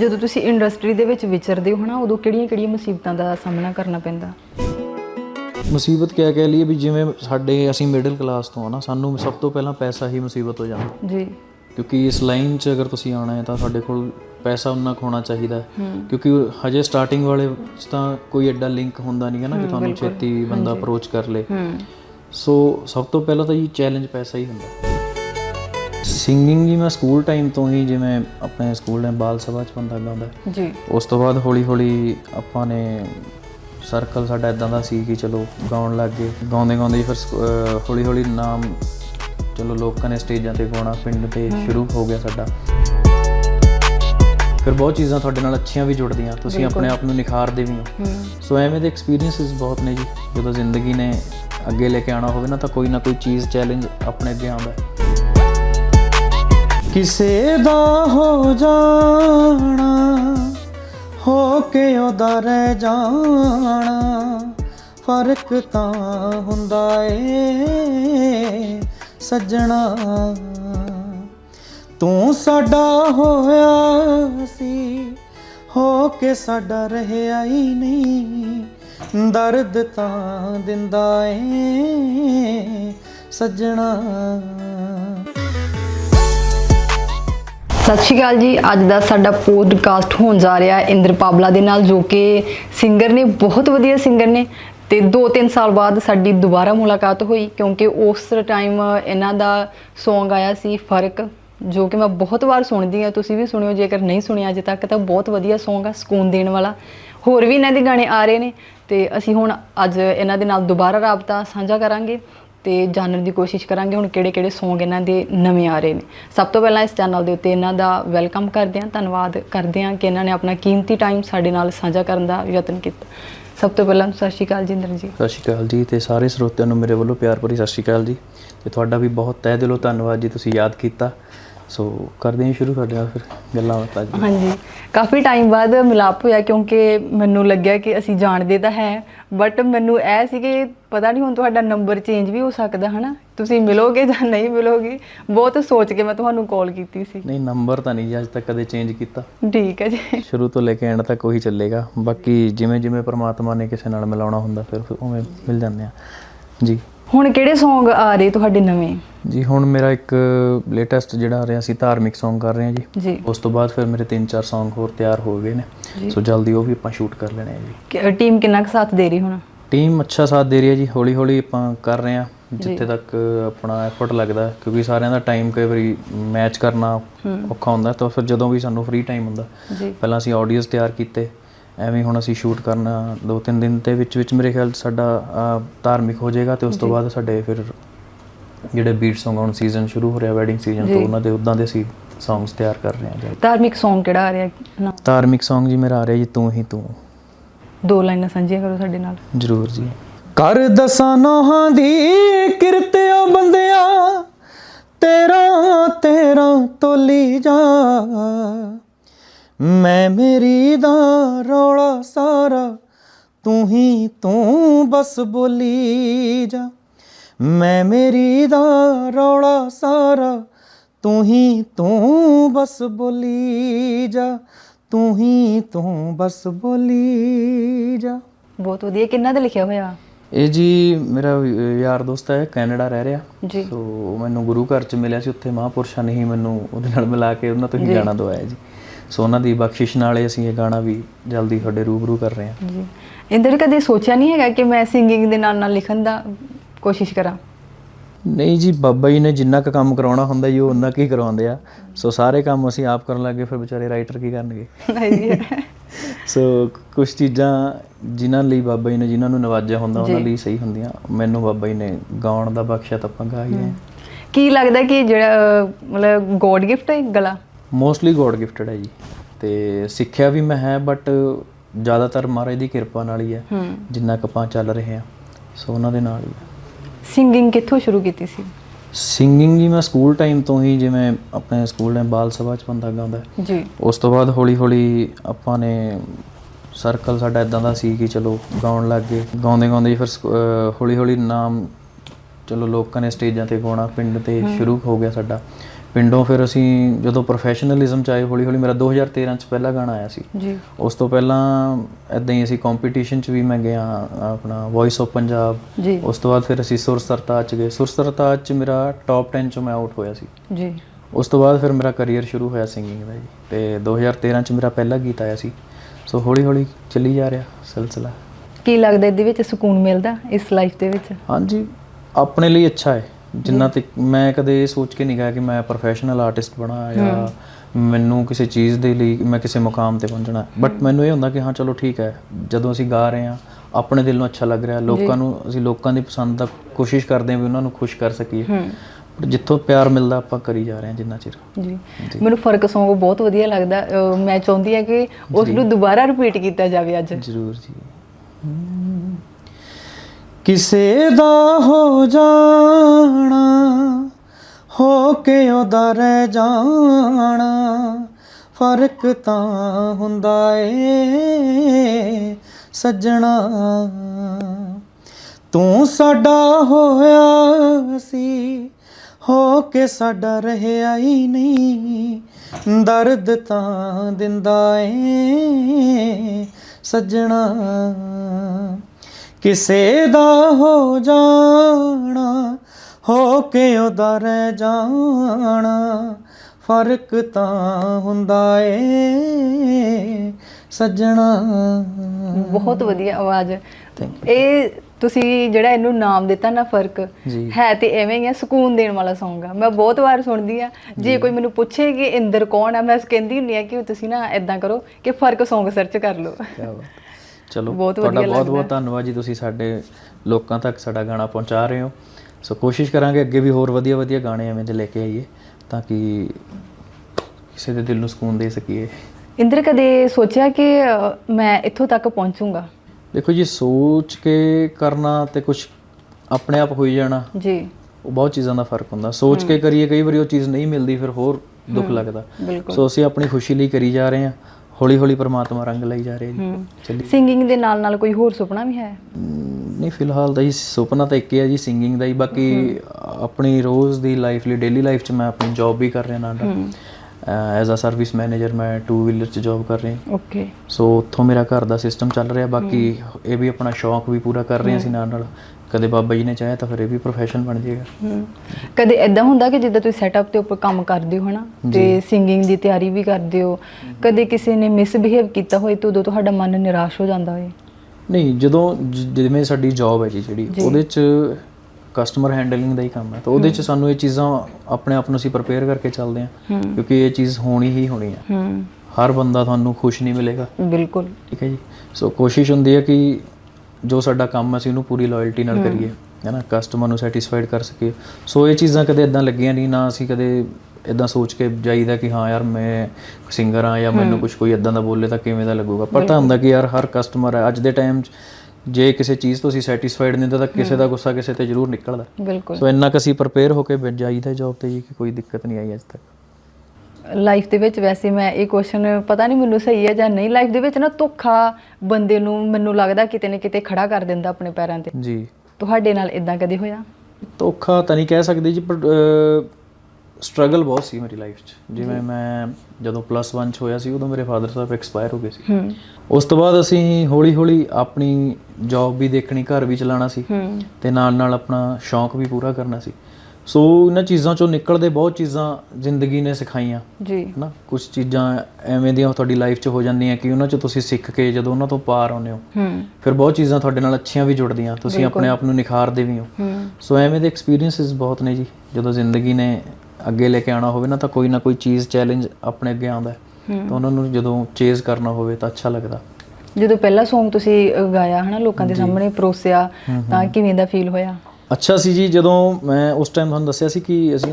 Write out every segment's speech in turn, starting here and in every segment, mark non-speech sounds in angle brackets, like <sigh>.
ਜਦੋਂ ਤੁਸੀਂ ਇੰਡਸਟਰੀ ਦੇ ਵਿੱਚ ਵਿਚਰਦੇ ਹੋ ਹਨਾ ਉਦੋਂ ਕਿਹੜੀਆਂ-ਕਿਹੜੀਆਂ ਮੁਸੀਬਤਾਂ ਦਾ ਸਾਹਮਣਾ ਕਰਨਾ ਪੈਂਦਾ? ਮੁਸੀਬਤ ਕਿਆ ਕਹਿ ਲਈਏ ਵੀ ਜਿਵੇਂ ਸਾਡੇ ਅਸੀਂ ਮਿਡਲ ਕਲਾਸ ਤੋਂ ਆ ਨਾ ਸਾਨੂੰ ਸਭ ਤੋਂ ਪਹਿਲਾਂ ਪੈਸਾ ਹੀ ਮੁਸੀਬਤ ਹੋ ਜਾਂਦਾ ਜੀ। ਕਿਉਂਕਿ ਇਸ ਲਾਈਨ 'ਚ ਅਗਰ ਤੁਸੀਂ ਆਉਣਾ ਹੈ ਤਾਂ ਸਾਡੇ ਕੋਲ ਪੈਸਾ ਉਨਾ ਕੁ ਹੋਣਾ ਚਾਹੀਦਾ। ਕਿਉਂਕਿ ਹਜੇ ਸਟਾਰਟਿੰਗ ਵਾਲੇ 'ਚ ਤਾਂ ਕੋਈ ਐਡਾ ਲਿੰਕ ਹੁੰਦਾ ਨਹੀਂ ਹੈ ਨਾ ਕਿ ਤੁਹਾਨੂੰ ਛੇਤੀ ਬੰਦਾ ਅਪਰੋਚ ਕਰ ਲੇ। ਸੋ ਸਭ ਤੋਂ ਪਹਿਲਾਂ ਤਾਂ ਜੀ ਚੈਲੰਜ ਪੈਸਾ ਹੀ ਹੁੰਦਾ। ਸਿੰਗਿੰਗ ਜੀ ਮੈਂ ਸਕੂਲ ਟਾਈਮ ਤੋਂ ਹੀ ਜਿਵੇਂ ਆਪਣੇ ਸਕੂਲ ਦੇ ਬਾਲ ਸਭਾ 'ਚ ਬੰਦਾ ਗਾਉਂਦਾ। ਜੀ। ਉਸ ਤੋਂ ਬਾਅਦ ਹੌਲੀ ਹੌਲੀ ਆਪਾਂ ਨੇ ਸਰਕਲ ਸਾਡਾ ਇਦਾਂ ਦਾ ਸੀ ਕਿ ਚਲੋ ਗਾਉਣ ਲੱਗ ਗਏ। ਗਾਉਂਦੇ ਗਾਉਂਦੇ ਫਿਰ ਹੌਲੀ ਹੌਲੀ ਨਾਮ ਚਲੋ ਲੋਕਾਂ ਨੇ ਸਟੇਜਾਂ ਤੇ ਗਾਉਣਾ ਪਿੰਡ ਤੇ ਸ਼ੁਰੂ ਹੋ ਗਿਆ ਸਾਡਾ। ਫਿਰ ਬਹੁਤ ਚੀਜ਼ਾਂ ਤੁਹਾਡੇ ਨਾਲ ਅੱਛੀਆਂ ਵੀ ਜੁੜਦੀਆਂ ਤੁਸੀਂ ਆਪਣੇ ਆਪ ਨੂੰ ਨਿਖਾਰਦੇ ਵੀ ਹੋ। ਸੋ ਐਵੇਂ ਦੇ ਐਕਸਪੀਰੀਐਂਸਸ ਬਹੁਤ ਨੇ ਜੀ। ਜਦੋਂ ਜ਼ਿੰਦਗੀ ਨੇ ਅੱਗੇ ਲੈ ਕੇ ਆਣਾ ਹੋਵੇ ਨਾ ਤਾਂ ਕੋਈ ਨਾ ਕੋਈ ਚੀਜ਼ ਚੈਲੰਜ ਆਪਣੇ ਅੱਗੇ ਆਉਂਦਾ। ਹੈ। ਕਿਸੇ ਦਾ ਹੋ ਜਾਣਾ, ਹੋ ਕੇ ਉਹਦਾ ਰਹਿ ਜਾਣਾ। ਫ਼ਰਕ ਤਾਂ ਹੁੰਦਾ ਏ ਸੱਜਣਾ। ਤੂੰ ਸਾਡਾ ਹੋਇਆ ਸੀ, ਹੋ ਕੇ ਸਾਡਾ ਰਹਿਆ ਹੀ ਨਹੀਂ। ਦਰਦ ਤਾਂ ਦਿੰਦਾ ਏ ਸੱਜਣਾ। ਸਤਿ ਸ਼੍ਰੀ ਅਕਾਲ ਜੀ। ਅੱਜ ਦਾ ਸਾਡਾ ਪੋਡਕਾਸਟ ਹੋਣ ਜਾ ਰਿਹਾ ਹੈ ਇੰਦਰ ਪਾਬਲਾ ਦੇ ਨਾਲ, ਜੋ ਕਿ ਸਿੰਗਰ ਨੇ, ਬਹੁਤ ਵਧੀਆ ਸਿੰਗਰ ਨੇ ਤੇ 2-3 ਸਾਲ ਬਾਅਦ ਸਾਡੀ ਦੁਬਾਰਾ ਮੁਲਾਕਾਤ ਹੋਈ, ਕਿਉਂਕਿ ਉਸ ਟਾਈਮ ਇਹਨਾਂ ਦਾ Song ਆਇਆ ਸੀ ਫ਼ਰਕ, ਜੋ ਕਿ ਮੈਂ ਬਹੁਤ ਵਾਰ ਸੁਣਦੀ ਆ ਤੁਸੀਂ ਵੀ ਸੁਣਿਓ, ਜੇਕਰ ਨਹੀਂ ਸੁਣਿਆ ਅਜੇ ਤੱਕ ਤਾਂ ਬਹੁਤ ਵਧੀਆ Song ਆ, ਸਕੂਨ ਦੇਣ ਵਾਲਾ। ਹੋਰ ਵੀ ਇਹਨਾਂ ਦੇ ਗਾਣੇ ਆ ਰਹੇ ਨੇ ਤੇ ਅਸੀਂ ਹੁਣ ਅੱਜ ਇਹਨਾਂ ਦੇ ਨਾਲ ਦੁਬਾਰਾ ਰਾਬਤਾ ਸਾਂਝਾ ਕਰਾਂਗੇ। ਤੇ ਜਾਣਨ ਦੀ ਕੋਸ਼ਿਸ਼ ਕਰਾਂਗੇ ਹੁਣ ਕਿਹੜੇ-ਕਿਹੜੇ Song ਇਹਨਾਂ ਦੇ ਨਵੇਂ ਆ ਰਹੇ ਨੇ। ਸਭ ਤੋਂ ਪਹਿਲਾਂ ਇਸ ਚੈਨਲ ਦੇ ਉੱਤੇ ਇਹਨਾਂ ਦਾ ਵੈਲਕਮ ਕਰਦੇ ਹਾਂ, ਧੰਨਵਾਦ ਕਰਦੇ ਹਾਂ ਕਿ ਇਹਨਾਂ ਨੇ ਆਪਣਾ ਕੀਮਤੀ ਟਾਈਮ ਸਾਡੇ ਨਾਲ ਸਾਂਝਾ ਕਰਨ ਦਾ ਯਤਨ ਕੀਤਾ। ਸਭ ਤੋਂ ਪਹਿਲਾਂ ਸਤਿ ਸ਼੍ਰੀ ਅਕਾਲ ਜਿੰਦਰ ਜੀ। ਸਤਿ ਸ਼੍ਰੀ ਅਕਾਲ ਜੀ ਤੇ ਸਾਰੇ ਸਰੋਤਿਆਂ ਨੂੰ ਮੇਰੇ ਵੱਲੋਂ ਪਿਆਰ ਭਰੀ ਸਤਿ ਸ਼੍ਰੀ ਅਕਾਲ ਜੀ। ਤੇ ਤੁਹਾਡਾ ਵੀ ਬਹੁਤ ਤਹਿ ਦਿਲੋਂ ਧੰਨਵਾਦ ਜੀ, ਤੁਸੀਂ ਯਾਦ ਕੀਤਾ। ਸੋ ਕਰਦੇ ਹਾਂ ਸ਼ੁਰੂ ਕਰਦੇ ਹਾਂ ਫਿਰ ਗੱਲਾਂ ਬਾਤਾਂ ਜੀ ਹਾਂਜੀ। ਕਾਫੀ ਟਾਈਮ ਬਾਅਦ ਮਿਲਾਪ ਹੋਇਆ ਕਿਉਂਕਿ ਮੈਨੂੰ ਲੱਗਿਆ ਕਿ ਅਸੀਂ ਜਾਣਦੇ ਤਾਂ ਹੈ ਬਟ ਮੈਨੂੰ ਇਹ ਸੀ ਕਿ ਪਤਾ ਨਹੀਂ ਹੁਣ ਤੁਹਾਡਾ ਨੰਬਰ ਚੇਂਜ ਵੀ ਹੋ ਸਕਦਾ ਹਨਾ? ਤੁਸੀਂ ਮਿਲੋਗੇ ਜਾਂ ਨਹੀਂ ਮਿਲੋਗੇ? ਬਹੁਤ ਸੋਚ ਕੇ ਮੈਂ ਤੁਹਾਨੂੰ ਕਾਲ ਕੀਤੀ ਸੀ। ਨਹੀਂ ਨੰਬਰ ਤਾਂ ਨਹੀਂ ਜੀ ਅੱਜ ਤੱਕ ਕਦੇ ਚੇਂਜ ਕੀਤਾ। ਠੀਕ ਹੈ ਜੀ। ਸ਼ੁਰੂ ਤੋਂ ਲੈ ਕੇ ਐਂਡ ਤੱਕ ਉਹੀ ਚੱਲੇਗਾ। ਬਾਕੀ ਜਿਵੇਂ ਜਿਵੇਂ ਪ੍ਰਮਾਤਮਾ ਨੇ ਕਿਸੇ ਨਾਲ ਮਿਲਾਉਣਾ ਹੁੰਦਾ ਫਿਰ ਫਿਰ ਉਵੇਂ ਮਿਲ ਜਾਂਦੇ ਆ ਜੀ। ਹੁਣ ਕਿਹੜੇ Song ਆ ਰਹੇ ਤੁਹਾਡੇ ਨਵੇਂ? ਜੀ ਹੁਣ ਮੇਰਾ ਇੱਕ ਲੇਟੈਸਟ ਜਿਹੜਾ ਆ ਰਿਹਾ ਸੀ ਧਾਰਮਿਕ Song ਕਰ ਰਹੇ ਹਾਂ ਜੀ। ਜੀ। ਉਸ ਤੋਂ ਬਾਅਦ ਫਿਰ ਮੇਰੇ 3-4 Song ਹੋਰ ਤਿਆਰ ਹੋ ਗਏ ਨੇ। ਸੋ ਜਲਦੀ ਉਹ ਵੀ ਆਪਾਂ ਸ਼ੂਟ ਕਰ ਲੈਣੇ ਆ ਜੀ। ਟੀਮ ਕਿੰਨਾ ਕੁ ਸਾਥ ਦੇ ਰਹੀ ਹੁਣ? ਟੀਮ ਅੱਛਾ ਸਾਥ ਦੇ ਰਹੀ ਹੈ ਜੀ। ਹੌਲੀ ਹੌਲੀ ਆਪਾਂ ਕਰ ਰਹੇ ਹਾਂ ਜਿੱਥੇ ਤੱਕ ਆਪਣਾ ਐਫਰਟ ਲੱਗਦਾ ਹੈ, ਕਿਉਂਕਿ ਸਾਰਿਆਂ ਦਾ ਟਾਈਮ ਕਈ ਵਾਰੀ ਮੈਚ ਕਰਨਾ ਔਖਾ ਹੁੰਦਾ ਤਾਂ ਫਿਰ ਜਦੋਂ ਵੀ ਸਾਨੂੰ ਫ੍ਰੀ ਟਾਈਮ ਹੁੰਦਾ ਜੀ। ਪਹਿਲਾਂ ਅਸੀਂ ਆਡੀਓਜ਼ ਤਿਆਰ ਕੀਤੇ। ਐਵੇਂ ਹੁਣ ਅਸੀਂ ਸ਼ੂਟ ਕਰਨਾ ਦੋ ਤਿੰਨ ਦਿਨ ਦੇ ਵਿੱਚ ਵਿੱਚ ਮੇਰੇ ਖਿਆਲ ਸਾਡਾ ਧਾਰਮਿਕ ਹੋ ਜਾਏਗਾ ਤੇ ਉਸ ਤੋਂ ਬਾਅਦ ਸਾਡੇ ਫਿਰ ਜਿਹੜੇ ਬੀਟ Song ਹੁਣ ਸੀਜ਼ਨ ਸ਼ੁਰੂ ਹੋ ਰਿਹਾ ਵੈਡਿੰਗ ਸੀਜ਼ਨ ਤੋਂ ਉਹਨਾਂ ਦੇ ਉਦਾਂ ਦੇ ਅਸੀਂ Songs ਤਿਆਰ ਕਰ ਰਹੇ ਹਾਂ ਜੀ। ਧਾਰਮਿਕ Song ਕਿਹੜਾ ਆ ਰਿਹਾ? ਧਾਰਮਿਕ Song ਜੀ ਮੇਰਾ ਆ ਰਿਹਾ ਜੀ ਤੂੰ ਹੀ ਤੂੰ। ਦੋ ਲਾਈਨਾਂ ਸਾਂਝੀਆਂ ਕਰੋ ਸਾਡੇ ਨਾਲ। ਜ਼ਰੂਰ ਜੀ। ਕਰ ਦਸਾਂ ਨੋਹਾਂ ਦੀ ਕਿਰਤਿਓ ਬੰਦਿਆ ਤੇਰਾ ਤੇਰਾ ਤੋਲੀ ਜਾ। ਮੈਂ ਮੇਰੀ ਦਾ ਰੌਲਾ ਸਾਰਾ ਤੂੰ ਹੀ ਤੂੰ ਬਸ ਬੋਲੀ ਜਾ। ਮੈਂ ਮੇਰੀ ਦਾ ਰੌਲਾ ਸਾਰਾ ਤੂੰ ਹੀ ਤੂੰ ਬਸ ਬੋਲੀ ਜਾ। ਤੂੰ ਹੀ ਤੂੰ ਬਸ ਬੋਲੀ ਜਾ। ਬਹੁਤ ਵਧੀਆ ਕਿੰਨਾ ਦਾ ਲਿਖਿਆ ਹੋਇਆ? ਇਹ ਜੀ ਮੇਰਾ ਯਾਰ ਦੋਸਤ ਹੈ ਕੈਨੇਡਾ ਰਹਿ ਰਿਹਾ। ਜੀ। ਸੋ ਮੈਨੂੰ ਗੁਰੂ ਘਰ ਚ ਮਿਲਿਆ ਸੀ ਉੱਥੇ ਮਹਾਂਪੁਰਸ਼ਾਂ ਨੇ ਹੀ ਮੈਨੂੰ ਉਹਦੇ ਨਾਲ ਮਿਲਾ ਕੇ ਉਹਨਾਂ ਤੋਂ ਹੀ ਗਾਣਾ ਦਵਾਇਆ ਜੀ। ਸੋ ਉਹਨਾਂ ਦੀ ਬਖਸ਼ਿਸ਼ ਨਾਲ ਹੀ ਅਸੀਂ ਇਹ ਗਾਣਾ ਵੀ ਜਲਦੀ ਤੁਹਾਡੇ ਰੂਬਰੂ ਕਰ ਰਹੇ ਹਾਂ। ਜੀ। ਇੰਦਰ ਕਦੇ ਸੋਚਿਆ ਨਹੀਂ ਹੈਗਾ ਕਿ ਮੈਂ ਸਿੰਗਿੰਗ ਦੇ ਨਾਲ ਨਾਲ ਲਿਖਣ ਦਾ ਕੋਸ਼ਿਸ਼ ਕਰਾਂ? ਨਹੀਂ ਜੀ ਬਾਬਾ ਜੀ ਨੇ ਜਿੰਨਾ ਕੁ ਕੰਮ ਕਰਾਉਣਾ ਹੁੰਦਾ ਜੀ ਉਹ ਉਹਨਾਂ ਕੁ ਹੀ ਕਰਵਾਉਂਦੇ ਆ। ਸੋ ਸਾਰੇ ਕੰਮ ਅਸੀਂ ਆਪ ਕਰਨ ਲੱਗੇ ਫਿਰ ਵਿਚਾਰੇ ਰਾਈਟਰ ਕੀ ਕਰਨਗੇ? ਨਹੀਂ <laughs> ਸੋ ਕੁਝ ਚੀਜ਼ਾਂ ਜਿਨ੍ਹਾਂ ਲਈ ਬਾਬਾ ਜੀ ਨੇ ਜਿਨ੍ਹਾਂ ਨੂੰ ਨਵਾਜਿਆ ਹੁੰਦਾ ਉਹਨਾਂ ਲਈ ਸਹੀ ਹੁੰਦੀਆਂ। ਮੈਨੂੰ ਬਾਬਾ ਜੀ ਨੇ ਗਾਉਣ ਦਾ ਬਖਸ਼ਿਆ ਤਾਂ ਆਪਾਂ ਗਾ ਹੀ ਹਾਂ। ਕੀ ਲੱਗਦਾ ਕਿ ਜਿਹੜਾ ਮਤਲਬ ਗੋਡ ਗਿਫਟ ਹੈ ਗਲਾ? ਮੋਸਟਲੀ ਗੋਡ ਗਿਫਟਡ ਹੈ ਜੀ। ਤੇ ਸਿੱਖਿਆ ਵੀ ਮੈਂ ਹੈ ਬਟ ਜ਼ਿਆਦਾਤਰ ਮਹਾਰਾਜ ਦੀ ਕਿਰਪਾ ਨਾਲ ਹੀ ਹੈ ਜਿੰਨਾ ਕੁ ਆਪਾਂ ਚੱਲ ਰਹੇ ਹਾਂ ਸੋ ਉਹਨਾਂ ਦੇ ਨਾਲ ਹੀ ਸਿੰਗਿੰਗ ਕਿੱਥੋਂ ਸ਼ੁਰੂ ਕੀਤੀ ਸੀ? ਸਿੰਗਿੰਗ ਜੀ ਮੈਂ ਸਕੂਲ ਟਾਈਮ ਤੋਂ ਹੀ ਜਿਵੇਂ ਆਪਣੇ ਸਕੂਲ ਦੇ ਬਾਲ ਸਭਾ ਚ ਬੰਦਾ ਗਾਉਂਦਾ। ਜੀ। ਉਸ ਤੋਂ ਬਾਅਦ ਹੌਲੀ ਹੌਲੀ ਆਪਾਂ ਨੇ ਸਰਕਲ ਸਾਡਾ ਇਦਾਂ ਦਾ ਸੀ ਕਿ ਚਲੋ ਗਾਉਣ ਲੱਗ ਗਏ। ਗਾਉਂਦੇ ਗਾਉਂਦੇ ਫਿਰ ਹੌਲੀ ਹੌਲੀ ਨਾਮ ਚਲੋ ਲੋਕਾਂ ਨੇ ਸਟੇਜਾਂ ਤੇ ਗਾਉਣਾ ਪਿੰਡ ਤੇ ਸ਼ੁਰੂ ਹੋ ਗਿਆ ਸਾਡਾ। ਪਿੰਡੋਂ ਫਿਰ ਅਸੀਂ ਜਦੋਂ ਪ੍ਰੋਫੈਸ਼ਨਲਿਜ਼ਮ ਚ ਆਏ ਹੌਲੀ ਹੌਲੀ ਮੇਰਾ 2013 ਚ ਪਹਿਲਾ ਗਾਣਾ ਆਇਆ ਸੀ। ਜੀ। ਉਸ ਤੋਂ ਪਹਿਲਾਂ ਇਦਾਂ ਹੀ ਅਸੀਂ ਕੰਪੀਟੀਸ਼ਨ ਚ ਵੀ ਮੈਂ ਗਿਆ ਆਪਣਾ ਵੌਇਸ ਆਫ ਪੰਜਾਬ ਜੀ। ਉਸ ਤੋਂ ਬਾਅਦ ਫਿਰ ਅਸੀਂ ਸੁਰ ਸਰਤਾਜ ਚ ਗਏ। ਸੁਰ ਸਰਤਾਜ ਚ ਮੇਰਾ ਟੌਪ 10 ਚੋਂ ਮੈਂ ਆਊਟ ਹੋਇਆ ਸੀ। ਜੀ। ਉਸ ਤੋਂ ਬਾਅਦ ਫਿਰ ਮੇਰਾ ਕੈਰੀਅਰ ਸ਼ੁਰੂ ਹੋਇਆ ਸਿੰਗਿੰਗ ਦਾ ਜੀ। ਤੇ 2013 ਚ ਮੇਰਾ ਪਹਿਲਾ ਗੀਤ ਆਇਆ ਸੀ। ਸੋ ਹੌਲੀ ਹੌਲੀ ਚੱਲੀ ਜਾ ਰਿਹਾ ਸਿਲਸਿਲਾ। ਕੀ ਲੱਗਦਾ ਇਹਦੇ ਵਿੱਚ ਸਕੂਨ ਮਿਲਦਾ ਇਸ ਲਾਈਫ ਦੇ ਵਿੱਚ? ਹਾਂਜੀ ਆਪਣੇ ਲਈ ਅੱਛਾ ਹੈ। ਜਿੰਨਾ ਤੱਕ ਮੈਂ ਕਦੇ ਇਹ ਸੋਚ ਕੇ ਨਹੀਂ ਗਿਆ ਕਿ ਮੈਂ ਪ੍ਰੋਫੈਸ਼ਨਲ ਆਰਟਿਸਟ ਬਣਾ ਜਾਂ ਮੈਨੂੰ ਕਿਸੇ ਚੀਜ਼ ਦੇ ਲਈ ਮੈਂ ਕਿਸੇ ਮੁਕਾਮ ਤੇ ਪਹੁੰਚਣਾ। ਬਟ ਮੈਨੂੰ ਇਹ ਹੁੰਦਾ ਕਿ ਹਾਂ ਚਲੋ ਠੀਕ ਹੈ ਜਦੋਂ ਅਸੀਂ ਗਾ ਰਹੇ ਹਾਂ ਆਪਣੇ ਦਿਲ ਨੂੰ ਅੱਛਾ ਲੱਗ ਰਿਹਾ ਲੋਕਾਂ ਨੂੰ ਅਸੀਂ ਲੋਕਾਂ ਦੀ ਪਸੰਦ ਦਾ ਕੋਸ਼ਿਸ਼ ਕਰਦੇ ਹਾਂ ਵੀ ਉਹਨਾਂ ਨੂੰ ਖੁਸ਼ ਕਰ ਸਕੀਏ। ਜਿੱਥੋਂ ਪਿਆਰ ਮਿਲਦਾ ਆਪਾਂ ਕਰੀ ਜਾ ਰਹੇ ਹਾਂ ਜਿੰਨਾ ਚਿਰ। ਜੀ। ਮੈਨੂੰ ਫ਼ਰਕ Song ਬਹੁਤ ਵਧੀਆ ਲੱਗਦਾ। ਮੈਂ ਚਾਹੁੰਦੀ ਹਾਂ ਕਿ ਉਸ ਨੂੰ ਦੁਬਾਰਾ ਰਿਪੀਟ ਕੀਤਾ ਜਾਵੇ ਅੱਜ। ਜ਼ਰੂਰ ਜੀ। ਕਿਸੇ ਦਾ ਹੋ ਜਾਣਾ, ਹੋ ਕੇ ਉਹਦਾ ਰਹਿ ਜਾਣਾ। ਫ਼ਰਕ ਤਾਂ ਹੁੰਦਾ ਏ ਸੱਜਣਾ। ਤੂੰ ਸਾਡਾ ਹੋਇਆ ਸੀ, ਹੋ ਕੇ ਸਾਡਾ ਰਹਿਆ ਹੀ ਨਹੀਂ। ਦਰਦ ਤਾਂ ਦਿੰਦਾ ਏ ਸੱਜਣਾ। ਕਿਸੇ ਦਾ ਹੋ ਜਾਣਾ ਹੋ ਕੇ ਉਹਦਾ ਰਹਿ ਜਾਣਾ। ਫ਼ਰਕ ਤਾਂ ਹੁੰਦਾ ਏ ਸੱਜਣਾ। ਬਹੁਤ ਵਧੀਆ ਆਵਾਜ਼। ਇਹ ਤੁਸੀਂ ਜਿਹੜਾ ਇਹਨੂੰ ਨਾਮ ਦਿੱਤਾ ਨਾ ਫ਼ਰਕ। ਹੈ ਤੇ ਐਵੇਂ ਹੀ ਆ ਸਕੂਨ ਦੇਣ ਵਾਲਾ Song ਆ। ਮੈਂ ਬਹੁਤ ਵਾਰ ਸੁਣਦੀ ਆ। ਜੇ ਕੋਈ ਮੈਨੂੰ ਪੁੱਛੇ ਕਿ ਇੰਦਰ ਕੌਣ ਆ ਮੈਂ ਕਹਿੰਦੀ ਹੁੰਦੀ ਆ ਕਿ ਤੁਸੀਂ ਨਾ ਇਦਾਂ ਕਰੋ ਕਿ ਫ਼ਰਕ Song ਸਰਚ ਕਰ ਲਓ। ਚਲੋ ਬਹੁਤ ਵਧੀਆ ਬਹੁਤ ਬਹੁਤ ਧੰਨਵਾਦ ਜੀ ਤੁਸੀਂ ਸਾਡੇ ਲੋਕਾਂ ਤੱਕ ਸਾਡਾ ਗਾਣਾ ਪਹੁੰਚਾ ਰਹੇ ਹੋ। ਸੋ ਕੋਸ਼ਿਸ਼ ਕਰਾਂਗੇ ਅੱਗੇ ਵੀ ਹੋਰ ਵਧੀਆ ਵਧੀਆ ਗਾਣੇ ਐਵੇਂ ਦੇ ਲੈ ਕੇ ਆਈਏ ਤਾਂ ਕਿ ਕਿਸੇ ਦੇ ਦਿਲ ਨੂੰ ਸਕੂਨ ਦੇ ਸਕੀਏ। ਇੰਦਰ ਕਦੇ ਸੋਚਿਆ ਕਿ ਮੈਂ ਇੱਥੋਂ ਤੱਕ ਪਹੁੰਚੂੰਗਾ? ਦੇਖੋ ਜੀ ਸੋਚ ਕੇ ਕਰਨਾ ਤੇ ਕੁਝ ਆਪਣੇ ਆਪ ਹੋਈ ਜਾਣਾ ਜੀ। ਉਹ ਬਹੁਤ ਚੀਜ਼ਾਂ ਦਾ ਫ਼ਰਕ ਹੁੰਦਾ। ਸੋਚ ਕੇ ਕਰੀਏ ਕਈ ਵਾਰੀ ਉਹ ਚੀਜ਼ ਨਹੀਂ ਮਿਲਦੀ ਫਿਰ ਹੋਰ ਦੁੱਖ ਲੱਗਦਾ। ਸੋ ਅਸੀਂ ਆਪਣੀ ਖੁਸ਼ੀ ਲਈ ਕਰੀ ਜਾ ਰਹੇ ਹਾਂ। ਹੌਲੀ ਹੌਲੀ ਪਰਮਾਤਮਾ ਰੰਗ ਲਈ ਜਾ ਰਿਹਾ ਜੀ। ਚੱਲੀ ਸਿੰਗਿੰਗ ਦੇ ਨਾਲ ਨਾਲ ਕੋਈ ਹੋਰ ਸੁਪਨਾ ਵੀ ਹੈ? ਨਹੀਂ ਫਿਲਹਾਲ ਤਾਂ ਜੀ ਸੁਪਨਾ ਤਾਂ ਇੱਕ ਹੀ ਹੈ ਜੀ ਸਿੰਗਿੰਗ ਦਾ ਹੀ। ਬਾਕੀ ਆਪਣੀ ਰੋਜ਼ ਦੀ ਲਾਈਫ ਲਈ ਡੇਲੀ ਲਾਈਫ 'ਚ ਮੈਂ ਆਪਣੀ ਜੌਬ ਵੀ ਕਰ ਰਿਹਾ ਨਾਲ ਐਜ਼ ਅ ਸਰਵਿਸ ਮੈਨੇਜਰ ਮੈਂ ਟੂ ਵੀਲਰ 'ਚ ਜੌਬ ਕਰ ਰਿਹਾ। ਓਕੇ ਸੋ ਉੱਥੋਂ ਮੇਰਾ ਘਰ ਦਾ ਸਿਸਟਮ ਚੱਲ ਰਿਹਾ ਬਾਕੀ ਇਹ ਵੀ ਆਪਣਾ ਸ਼ੌਂਕ ਵੀ ਪੂਰਾ ਕਰ ਰਹੇ ਹਾਂ ਅਸੀਂ ਨਾਲ ਨਾਲ ਕਦੇ ਬਾਬਾ ਜੀ ਨੇ ਚਾਹਿਆ ਤਾਂ ਫਿਰ ਇਹ ਵੀ ਪ੍ਰੋਫੈਸ਼ਨ ਬਣ ਜਾਏਗਾ। ਕਦੇ ਐਦਾਂ ਹੁੰਦਾ ਕਿ ਜਿੱਦਾਂ ਤੁਸੀਂ ਸੈਟਅਪ ਦੇ ਉੱਪਰ ਕੰਮ ਕਰਦੇ ਹੋ ਹਨਾ? ਤੇ ਸਿੰਗਿੰਗ ਦੀ ਤਿਆਰੀ ਵੀ ਕਰਦੇ ਹੋ। ਕਦੇ ਕਿਸੇ ਨੇ ਮਿਸਬਿਹੇਵ ਕੀਤਾ ਹੋਏ ਤਾਂ ਉਦੋਂ ਤੁਹਾਡਾ ਮਨ ਨਿਰਾਸ਼ ਹੋ ਜਾਂਦਾ ਹੋਏ? ਨਹੀਂ ਜਦੋਂ ਜ- ਜਿਵੇਂ ਸਾਡੀ ਜੌਬ ਹੈ ਜੀ ਜਿਹੜੀ ਉਹਦੇ 'ਚ ਕਸਟਮਰ ਹੈਂਡਲਿੰਗ ਦਾ ਹੀ ਕੰਮ ਹੈ। ਤਾਂ ਉਹਦੇ 'ਚ ਸਾਨੂੰ ਇਹ ਚੀਜ਼ਾਂ ਆਪਣੇ ਆਪ ਨੂੰ ਅਸੀਂ ਪ੍ਰਪੇਅਰ ਕਰਕੇ ਚੱਲਦੇ ਹਾਂ ਕਿਉਂਕਿ ਇਹ ਚੀਜ਼ ਹੋਣੀ ਹੀ ਹੋਣੀ ਹੈ। ਹਰ ਬੰਦਾ ਤੁਹਾਨੂੰ ਖੁਸ਼ ਨਹੀਂ ਮਿਲੇਗਾ। ਬਿਲਕੁਲ। ਠੀਕ ਹੈ ਜੀ? ਸੋ ਕੋਸ਼ਿਸ਼ ਹੁੰਦੀ ਹੈ ਕਿ ਜੋ ਸਾਡਾ ਕੰਮ ਹੈ ਅਸੀਂ ਉਹਨੂੰ ਪੂਰੀ ਲਾਇਲਟੀ ਨਾਲ ਕਰੀਏ ਹੈ ਨਾ? ਕਸਟਮਰ ਨੂੰ ਸੈਟੀਸਫਾਈਡ ਕਰ ਸਕੀਏ। ਸੋ ਇਹ ਚੀਜ਼ਾਂ ਕਦੇ ਇਦਾਂ ਲੱਗੀਆਂ ਨਹੀਂ ਨਾ ਅਸੀਂ ਕਦੇ ਇਦਾਂ ਸੋਚ ਕੇ ਜਾਈਦਾ ਕਿ ਹਾਂ ਯਾਰ ਮੈਂ ਸਿੰਗਰ ਆ ਜਾਂ ਮੈਨੂੰ ਕੁਝ ਕੋਈ ਇਦਾਂ ਦਾ ਬੋਲੇ ਤਾਂ ਕਿਵੇਂ ਦਾ ਲੱਗੂਗਾ? ਪਤਾ ਹੁੰਦਾ ਕਿ ਯਾਰ ਹਰ ਕਸਟਮਰ ਹੈ। ਅੱਜ ਦੇ ਟਾਈਮ 'ਚ ਜੇ ਕਿਸੇ ਚੀਜ਼ ਤੋਂ ਅਸੀਂ ਸੈਟੀਸਫਾਈਡ ਨਹੀਂ ਤਾਂ ਕਿਸੇ ਦਾ ਗੁੱਸਾ ਕਿਸੇ ਤੇ ਜ਼ਰੂਰ ਨਿਕਲਦਾ। ਬਿਲਕੁਲ। ਸੋ ਇੰਨਾ ਕੁ ਅਸੀਂ ਪ੍ਰਪੇਅਰ ਹੋ ਕੇ ਜਾਈਦਾ ਜੌਬ ਤੇ ਜੀ ਕਿ ਕੋਈ ਦਿੱਕਤ ਨਹੀਂ ਆਈ ਅੱਜ ਤੱਕ। ਲਾਈਫ ਦੇ ਵਿੱਚ ਵੈਸੇ ਮੈਂ ਇਹ ਕੁਐਸਚਨ ਪਤਾ ਨਹੀਂ ਮੈਨੂੰ ਸਹੀ ਹੈ ਜਾਂ ਨਹੀਂ। ਲਾਈਫ ਦੇ ਵਿੱਚ ਨਾ ਧੋਖਾ ਬੰਦੇ ਨੂੰ ਮੈਨੂੰ ਲੱਗਦਾ ਕਿਤੇ ਨਾ ਕਿਤੇ ਖੜਾ ਕਰ ਦਿੰਦਾ ਆਪਣੇ ਪੈਰਾਂ ਤੇ। ਜੀ। ਤੁਹਾਡੇ ਨਾਲ ਇਦਾਂ ਕਦੇ ਹੋਇਆ? ਧੋਖਾ ਤਾਂ ਨਹੀਂ ਕਹਿ ਸਕਦੇ ਜੀ ਪਰ ਸਟਰਗਲ ਬਹੁਤ ਸੀ ਮੇਰੀ ਲਾਈਫ 'ਚ। ਜਿਵੇਂ ਮੈਂ ਜਦੋਂ ਪਲੱਸ 1 ਚ ਹੋਇਆ ਸੀ ਉਦੋਂ ਮੇਰੇ ਫਾਦਰ ਸਾਹਿਬ ਐਕਸਪਾਇਰ ਹੋ ਗਏ ਸੀ। ਹੂੰ। ਉਸ ਤੋਂ ਬਾਅਦ ਅਸੀਂ ਹੌਲੀ ਹੌਲੀ ਆਪਣੀ ਜੌਬ ਵੀ ਦੇਖਣੀ ਘਰ ਵੀ ਚਲਾਉਣਾ ਸੀ ਹੂੰ। ਤੇ ਨਾਲ ਨਾਲ ਆਪਣਾ ਸ਼ੌਂਕ ਵੀ ਪੂਰਾ ਕਰਨਾ ਸੀ। ਸੋ ਇਹਨਾਂ ਚੀਜ਼ਾਂ ਚੋਂ ਨਿਕਲਦੇ ਬਹੁਤ ਚੀਜ਼ਾਂ ਜ਼ਿੰਦਗੀ ਨੇ ਸਿਖਾਈਆਂ ਜੀ। ਹਨਾ? ਕੁਝ ਚੀਜ਼ਾਂ ਐਵੇਂ ਦੀਆਂ ਤੁਹਾਡੀ ਲਾਈਫ 'ਚ ਹੋ ਜਾਂਦੀਆਂ ਕਿ ਉਹਨਾਂ 'ਚ ਤੁਸੀਂ ਸਿੱਖ ਕੇ ਜਦੋਂ ਉਹਨਾਂ ਤੋਂ ਪਾਰ ਆਉਂਦੇ ਹੋ ਹੂੰ। ਫਿਰ ਬਹੁਤ ਚੀਜ਼ਾਂ ਤੁਹਾਡੇ ਨਾਲ ਅੱਛੀਆਂ ਵੀ ਜੁੜਦੀਆਂ ਤੁਸੀਂ ਆਪਣੇ ਆਪ ਨੂੰ ਨਿਖਾਰਦੇ ਵੀ ਹੋ। ਹੂੰ। ਸੋ ਐਵੇਂ ਦੇ ਐਕਸਪੀਰੀਐਂਸਸ ਬਹੁਤ ਨੇ ਜੀ ਜਦੋਂ ਜ਼ਿੰਦਗੀ ਨੇ ਅੱਗੇ ਲੈ ਕੇ ਆਣਾ ਹੋਵੇ ਨਾ ਤਾਂ ਕੋਈ ਨਾ ਕੋਈ ਚੀਜ਼ ਚੈਲੰਜ ਆਪਣੇ ਅੱਗੇ ਆਉਂਦਾ ਤਾਂ ਉਹਨਾਂ ਨੂੰ ਜਦੋਂ ਚੇਜ਼ ਕਰਨਾ ਹੋਵੇ ਤਾਂ ਅੱਛਾ ਲੱਗਦਾ। ਜਦੋਂ ਪਹਿਲਾ Song ਤੁਸੀਂ ਗਾਇਆ ਹਨਾ ਲੋਕਾਂ ਦੇ ਸਾਹਮਣੇ ਪਰੋਸਿਆ ਤਾਂ ਕਿਵੇਂ ਦਾ ਫੀਲ ਹੋਇਆ? ਅੱਛਾ ਸੀ ਜੀ ਜਦੋਂ ਮੈਂ ਉਸ ਟਾਈਮ ਤੁਹਾਨੂੰ ਦੱਸਿਆ ਸੀ ਕਿ ਅਸੀਂ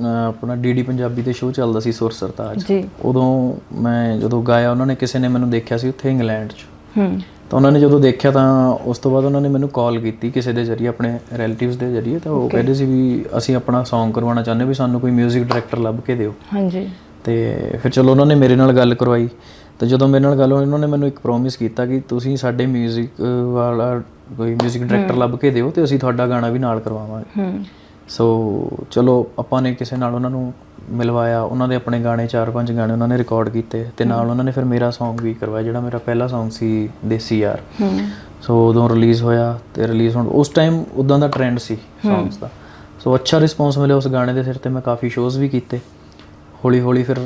ਨਾ ਆਪਣਾ ਡੀਡੀ ਪੰਜਾਬੀ ਤੇ ਸ਼ੋਅ ਚੱਲਦਾ ਸੀ ਸੁਰ ਸਰਤਾਜ। ਜੀ। ਉਦੋਂ ਮੈਂ ਜਦੋਂ ਗਾਇਆ ਉਹਨਾਂ ਨੇ ਕਿਸੇ ਨੇ ਮੈਨੂੰ ਦੇਖਿਆ ਸੀ ਉੱਥੇ ਇੰਗਲੈਂਡ 'ਚ। ਹੂੰ। ਤਾਂ ਉਹਨਾਂ ਨੇ ਜਦੋਂ ਦੇਖਿਆ ਤਾਂ ਉਸ ਤੋਂ ਬਾਅਦ ਉਹਨਾਂ ਨੇ ਮੈਨੂੰ ਕਾਲ ਕੀਤੀ ਕਿਸੇ ਦੇ ਜ਼ਰੀਏ ਆਪਣੇ ਰਿਲੇਟਿਵਸ ਦੇ ਜ਼ਰੀਏ ਤਾਂ ਉਹ ਕਹਿੰਦੇ ਸੀ ਵੀ ਅਸੀਂ ਆਪਣਾ Song ਕਰਵਾਉਣਾ ਚਾਹੁੰਦੇ ਵੀ ਸਾਨੂੰ ਕੋਈ 뮤직 ਡਾਇਰੈਕਟਰ ਲੱਭ ਕੇ ਦਿਓ ਹਾਂਜੀ ਤੇ ਫਿਰ ਚਲੋ ਉਹਨਾਂ ਨੇ ਮੇਰੇ ਨਾਲ ਗੱਲ ਕਰਵਾਈ ਤੇ ਜਦੋਂ ਮੇਰੇ ਨਾਲ ਗੱਲ ਹੋਈ ਉਹਨਾਂ ਨੇ ਮੈਨੂੰ ਇੱਕ ਪ੍ਰੋਮਿਸ ਕੀਤਾ ਕਿ ਤੁਸੀਂ ਸਾਡੇ 뮤직 ਵਾਲਾ ਕੋਈ 뮤직 ਡਾਇਰੈਕਟਰ ਲੱਭ ਕੇ ਦਿਓ ਤੇ ਅਸੀਂ ਤੁਹਾਡਾ ਗਾਣਾ ਵੀ ਨਾਲ ਕਰਵਾਵਾਂਗੇ ਹੂੰ ਸੋ ਚਲੋ ਆਪਾਂ ਨੇ ਕਿਸੇ ਨਾਲ ਉਹਨਾਂ ਨੂੰ ਮਿਲਵਾਇਆ ਉਹਨਾਂ ਦੇ ਆਪਣੇ ਗਾਣੇ ਚਾਰ ਪੰਜ ਗਾਣੇ ਉਹਨਾਂ ਨੇ ਰਿਕਾਰਡ ਕੀਤੇ ਤੇ ਨਾਲ ਉਹਨਾਂ ਨੇ ਫਿਰ ਮੇਰਾ Song ਵੀ ਕਰਵਾਇਆ ਜਿਹੜਾ ਮੇਰਾ ਪਹਿਲਾ Song ਸੀ ਦੇਸੀ ਯਾਰ। ਸੋ ਉਦੋਂ ਰਿਲੀਜ਼ ਹੋਇਆ ਤੇ ਰਿਲੀਜ਼ ਹੋਣ ਉਸ ਟਾਈਮ ਉਦਾਂ ਦਾ ਟ੍ਰੈਂਡ ਸੀ Songs ਦਾ। ਸੋ ਅੱਛਾ ਰਿਸਪੌਂਸ ਮਿਲਿਆ ਉਸ ਗਾਣੇ ਦੇ ਸਿਰ ਤੇ ਮੈਂ ਕਾਫੀ ਸ਼ੋਜ਼ ਵੀ ਕੀਤੇ। ਹੌਲੀ ਹੌਲੀ ਫਿਰ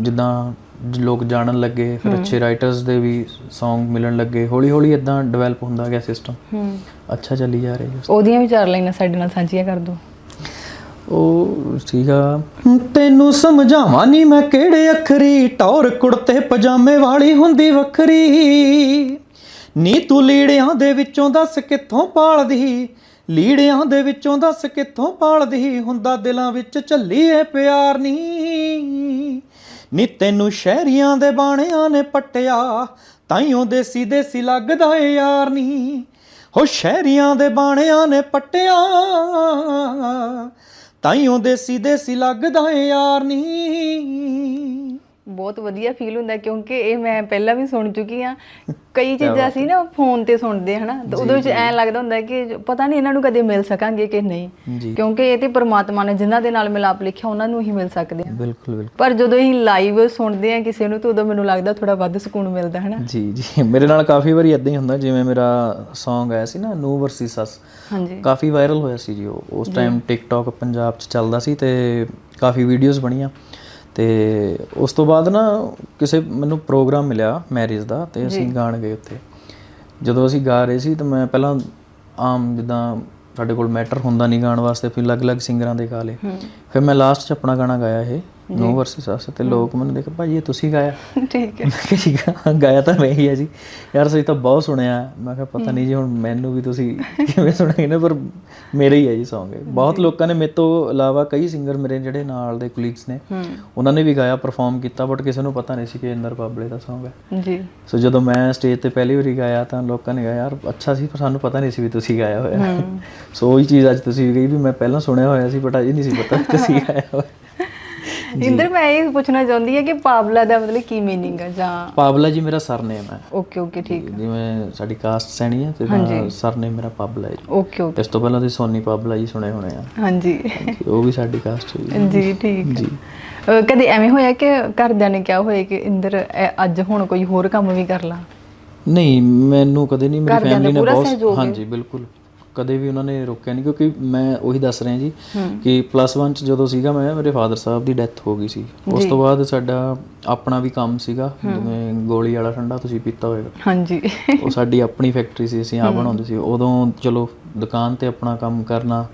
ਜਿੱਦਾਂ ਲੋਕ ਜਾਣਨ ਲੱਗੇ ਫਿਰ ਅੱਛੇ ਰਾਈਟਰਸ ਦੇ ਵੀ Song ਮਿਲਣ ਲੱਗੇ। ਹੌਲੀ ਹੌਲੀ ਇਦਾਂ ਡਿਵੈਲਪ ਹੁੰਦਾ ਗਿਆ ਸਿਸਟਮ ਹੂੰ। ਅੱਛਾ ਚੱਲੀ ਜਾ ਰਿਹਾ ਉਹਦੀਆਂ ਵੀ ਚਾਰ ਲਾਈਨਾਂ ਸਾਡੇ ਨਾਲ ਸਾਂਝੀਆਂ ਕਰ ਦਿਓ। ਉਹ ਸੀਗਾ ਤੈਨੂੰ ਸਮਝਾਵਾਂ ਨਹੀਂ ਮੈਂ ਕਿਹੜੇ ਅੱਖਰੀ? ਟੌਰ ਕੁੜਤੇ ਪਜਾਮੇ ਵਾਲੀ ਹੁੰਦੀ ਵੱਖਰੀ। ਨੀ ਤੂੰ ਲੀੜਿਆਂ ਦੇ ਵਿੱਚੋਂ ਦੱਸ ਕਿੱਥੋਂ ਪਾਲਦੀ? ਲੀੜਿਆਂ ਦੇ ਵਿੱਚੋਂ ਦੱਸ ਕਿੱਥੋਂ ਪਾਲਦੀ? ਹੁੰਦਾ ਦਿਲਾਂ ਵਿੱਚ ਝੱਲੀਏ ਪਿਆਰ ਨੀ। ਨੀ ਤੈਨੂੰ ਸ਼ਹਿਰੀਆਂ ਦੇ ਬਾਣਿਆਂ ਨੇ ਪੱਟਿਆ ਤਾਈਓ ਦੇਸੀ ਦੇਸੀ ਲੱਗਦਾ ਏ ਯਾਰ ਨੀ। ਹੋ ਸ਼ਹਿਰੀਆਂ ਦੇ ਬਾਣਿਆਂ ਨੇ ਪੱਟਿਆ ਤਾਈਓ ਦੇਸੀ ਦੇਸੀ ਲੱਗਦਾ ਏ ਯਾਰ ਨੀ। ਬਹੁਤ ਵਧੀਆ ਫੀਲ ਹੁੰਦਾ ਕਿਉਂਕਿ ਇਹ ਮੈਂ ਪਹਿਲਾਂ ਵੀ ਸੁਣ ਚੁੱਕੀ ਆ ਕਈ ਚੀਜ਼ਾਂ ਅਸੀਂ ਨਾ ਫੋਨ ਤੇ ਸੁਣਦੇ ਹਨਾ। ਤੇ ਉਹਦੇ ਵਿੱਚ ਐਂ ਲੱਗਦਾ ਹੁੰਦਾ ਕਿ ਪਤਾ ਨਹੀਂ ਇਹਨਾਂ ਨੂੰ ਕਦੇ ਮਿਲ ਸਕਾਂਗੇ ਕਿ ਨਹੀਂ। ਕਿਉਂਕਿ ਇਹ ਤੇ ਪ੍ਰਮਾਤਮਾ ਨੇ ਜਿਨ੍ਹਾਂ ਦੇ ਨਾਲ ਮਿਲਾਪ ਲਿਖਿਆ ਉਹਨਾਂ ਨੂੰ ਹੀ ਮਿਲ ਸਕਦੇ ਆ। ਬਿਲਕੁਲ ਬਿਲਕੁਲ। ਪਰ ਜਦੋਂ ਅਸੀਂ ਲਾਈਵ ਸੁਣਦੇ ਆ ਕਿਸੇ ਨੂੰ ਤਾਂ ਉਦੋਂ ਮੈਨੂੰ ਲੱਗਦਾ ਥੋੜਾ ਵੱਧ ਸਕੂਨ ਮਿਲਦਾ ਹਨਾ। ਜੀ ਜੀ। ਮੇਰੇ ਨਾਲ ਕਾਫੀ ਵਾਰੀ ਇਦਾਂ ਹੀ ਹੁੰਦਾ ਜਿਵੇਂ ਮੇਰਾ Song ਆਇਆ ਸੀ ਨਾ ਨੂ ਵਰਸਸ ਸੱਸ ਹਾਂਜੀ। ਕਾਫੀ ਵਾਇਰਲ ਹੋਇਆ ਸੀ ਜੀ ਉਹ। ਉਸ ਟਾਈਮ ਟਿਕਟੌਕ ਪੰਜਾਬ 'ਚ ਚੱਲਦਾ ਸੀ ਤੇ ਕਾਫੀ ਵੀਡੀਓਜ਼ ਬਣੀਆਂ। ਤੇ ਉਸ ਤੋਂ ਬਾਅਦ ਨਾ ਕਿਸੇ ਮੈਨੂੰ ਪ੍ਰੋਗਰਾਮ ਮਿਲਿਆ ਮੈਰਿਜ ਦਾ ਤੇ ਅਸੀਂ ਗਾਣ ਗਏ ਉੱਥੇ। ਜਦੋਂ ਅਸੀਂ ਗਾ ਰਹੇ ਸੀ ਤਾਂ ਮੈਂ ਪਹਿਲਾਂ ਆਮ ਜਿੱਦਾਂ ਸਾਡੇ ਕੋਲ ਮੈਟਰ ਹੁੰਦਾ ਨਹੀਂ ਗਾਣ ਵਾਸਤੇ ਫਿਰ ਅਲੱਗ-ਅਲੱਗ ਸਿੰਗਰਾਂ ਦੇ ਗਾ ਲਏ। ਫਿਰ ਮੈਂ ਲਾਸਟ 'ਚ ਆਪਣਾ ਗਾਣਾ ਗਾਇਆ ਇਹ। ਨੋ ਵਰਸਸ ਸੱਸ ਤੇ ਲੋਕ ਮੈਨੂੰ ਦੇਖ ਭਾਜੀ ਇਹ ਤੁਸੀਂ ਗਾਇਆ? <laughs> ਠੀਕ ਹੈ। ਮੈਂ ਕਿਹਾ ਗਾਇਆ ਤਾਂ ਮੈਂ ਹੀ ਆ ਜੀ। ਯਾਰ ਸਹੀ ਤਾਂ ਬਹੁਤ ਸੁਣਿਆ। ਮੈਂ ਕਿਹਾ ਪਤਾ ਨਹੀਂ ਜੀ ਹੁਣ ਮੈਨੂੰ ਵੀ ਤੁਸੀਂ ਕਿਵੇਂ ਸੁਣਾਏ ਨਾ ਪਰ ਮੇਰੇ ਹੀ ਹੈ ਜੀ Song ਇਹ। ਬਹੁਤ ਲੋਕਾਂ ਨੇ ਮੇਰੇ ਤੋਂ ਇਲਾਵਾ ਕਈ ਸਿੰਗਰ ਮੇਰੇ ਜਿਹੜੇ ਨਾਲ ਦੇ ਕੁਲੀਗਸ ਨੇ ਉਹਨਾਂ ਨੇ ਵੀ ਗਾਇਆ ਪਰਫਾਰਮ ਕੀਤਾ ਬਟ ਕਿਸੇ ਨੂੰ ਪਤਾ ਨਹੀਂ ਸੀ ਕਿ ਇੰਦਰ ਬਾਬਲੇ ਦਾ Song ਹੈ। ਜੀ। ਸੋ ਜਦੋਂ ਮੈਂ ਸਟੇਜ ਤੇ ਪਹਿਲੀ ਵਾਰੀ ਗਾਇਆ ਤਾਂ ਲੋਕਾਂ ਨੇ ਕਿਹਾ ਯਾਰ ਅੱਛਾ ਸੀ ਪਰ ਸਾਨੂੰ ਪਤਾ ਨਹੀਂ ਸੀ ਵੀ ਤੁਸੀਂ ਗਾਇਆ ਹੋਇਆ ਸੋ ਉਹੀ ਚੀਜ਼ ਅੱਜ ਤੁਸੀਂ ਗਈ ਵੀ ਮੈਂ ਪਹਿਲਾਂ ਸੁਣਿਆ ਹੋਇਆ ਸੀ ਬਟ ਅਜੇ ਨਹੀਂ ਸੀ ਪਤਾ ਵੀ ਤੁਸੀਂ <laughs> ਗਾਇਆ ਹੋਇਆ। ਇੰਦਰ ਮੈਂ ਇਹ ਪੁੱਛਣਾ ਚਾਹੁੰਦੀ ਹਾਂ ਕਿ ਪਾਵਲਾ ਦਾ ਮਤਲਬ ਕੀ ਮੀਨਿੰਗ ਹੈ ਜਾਂ ਪਾਵਲਾ ਜੀ ਮੇਰਾ ਸਰਨੇਮ ਹੈ ਓਕੇ ਓਕੇ ਠੀਕ ਜਿਵੇਂ ਸਾਡੀ ਕਾਸਟ ਸੈਣੀ ਹੈ ਤੇ ਸਰਨੇਮ ਮੇਰਾ ਪਾਬਲਾ ਹੈ। ਓਕੇ ਓਕੇ ਇਸ ਤੋਂ ਪਹਿਲਾਂ ਤੁਸੀਂ ਸੋਨੀ ਪਾਬਲਾ ਜੀ ਸੁਣੇ ਹੋਣੇ ਆ। ਹਾਂਜੀ। ਉਹ ਵੀ ਸਾਡੀ ਕਾਸਟ ਹੋਈ ਜੀ ਠੀਕ ਜੀ। ਕਦੇ ਐਵੇਂ ਹੋਇਆ ਕਿ ਘਰਦਿਆਂ ਨੇ ਕਿਹਾ ਹੋਇਆ ਕਿ ਇੰਦਰ ਅੱਜ ਹੁਣ ਕੋਈ ਹੋਰ ਕੰਮ ਵੀ ਕਰ ਲਾ? ਨਹੀਂ ਮੈਨੂੰ ਕਦੇ ਨਹੀਂ ਮੇਰੀ ਫੈਮਿਲੀ ਨੇ ਬਹੁਤ ਹੈ। ਹਾਂਜੀ ਬਿਲਕੁਲ। ਕਦੇ ਵੀ ਉਹਨਾਂ ਨੇ ਰੋਕਿਆ ਨਹੀਂ ਕਿਉਂਕਿ ਮੈਂ ਉਹੀ ਦੱਸ ਰਿਹਾ ਜੀ ਕਿ ਪਲੱਸ 1 ਚ ਜਦੋਂ ਸੀਗਾ ਮੈਂ ਮੇਰੇ ਫਾਦਰ ਸਾਹਿਬ ਦੀ ਡੈਥ ਹੋ ਗਈ ਸੀ। ਉਸ ਤੋਂ ਬਾਅਦ ਸਾਡਾ ਆਪਣਾ ਵੀ ਕੰਮ ਸੀਗਾ ਜਿਵੇਂ ਗੋਲੀ ਵਾਲਾ ਠੰਡਾ ਤੁਸੀਂ ਪੀਤਾ ਹੋਵੇਗਾ ਹਾਂਜੀ। ਉਹ ਸਾਡੀ ਆਪਣੀ ਫੈਕਟਰੀ ਸੀ ਅਸੀਂ ਆਪ ਬਣਾਉਂਦੇ ਸੀ। ਉਦੋਂ ਚਲੋ ਦੁਕਾਨ ਤੇ ਆਪਣਾ ਕੰਮ ਕਰਨਾ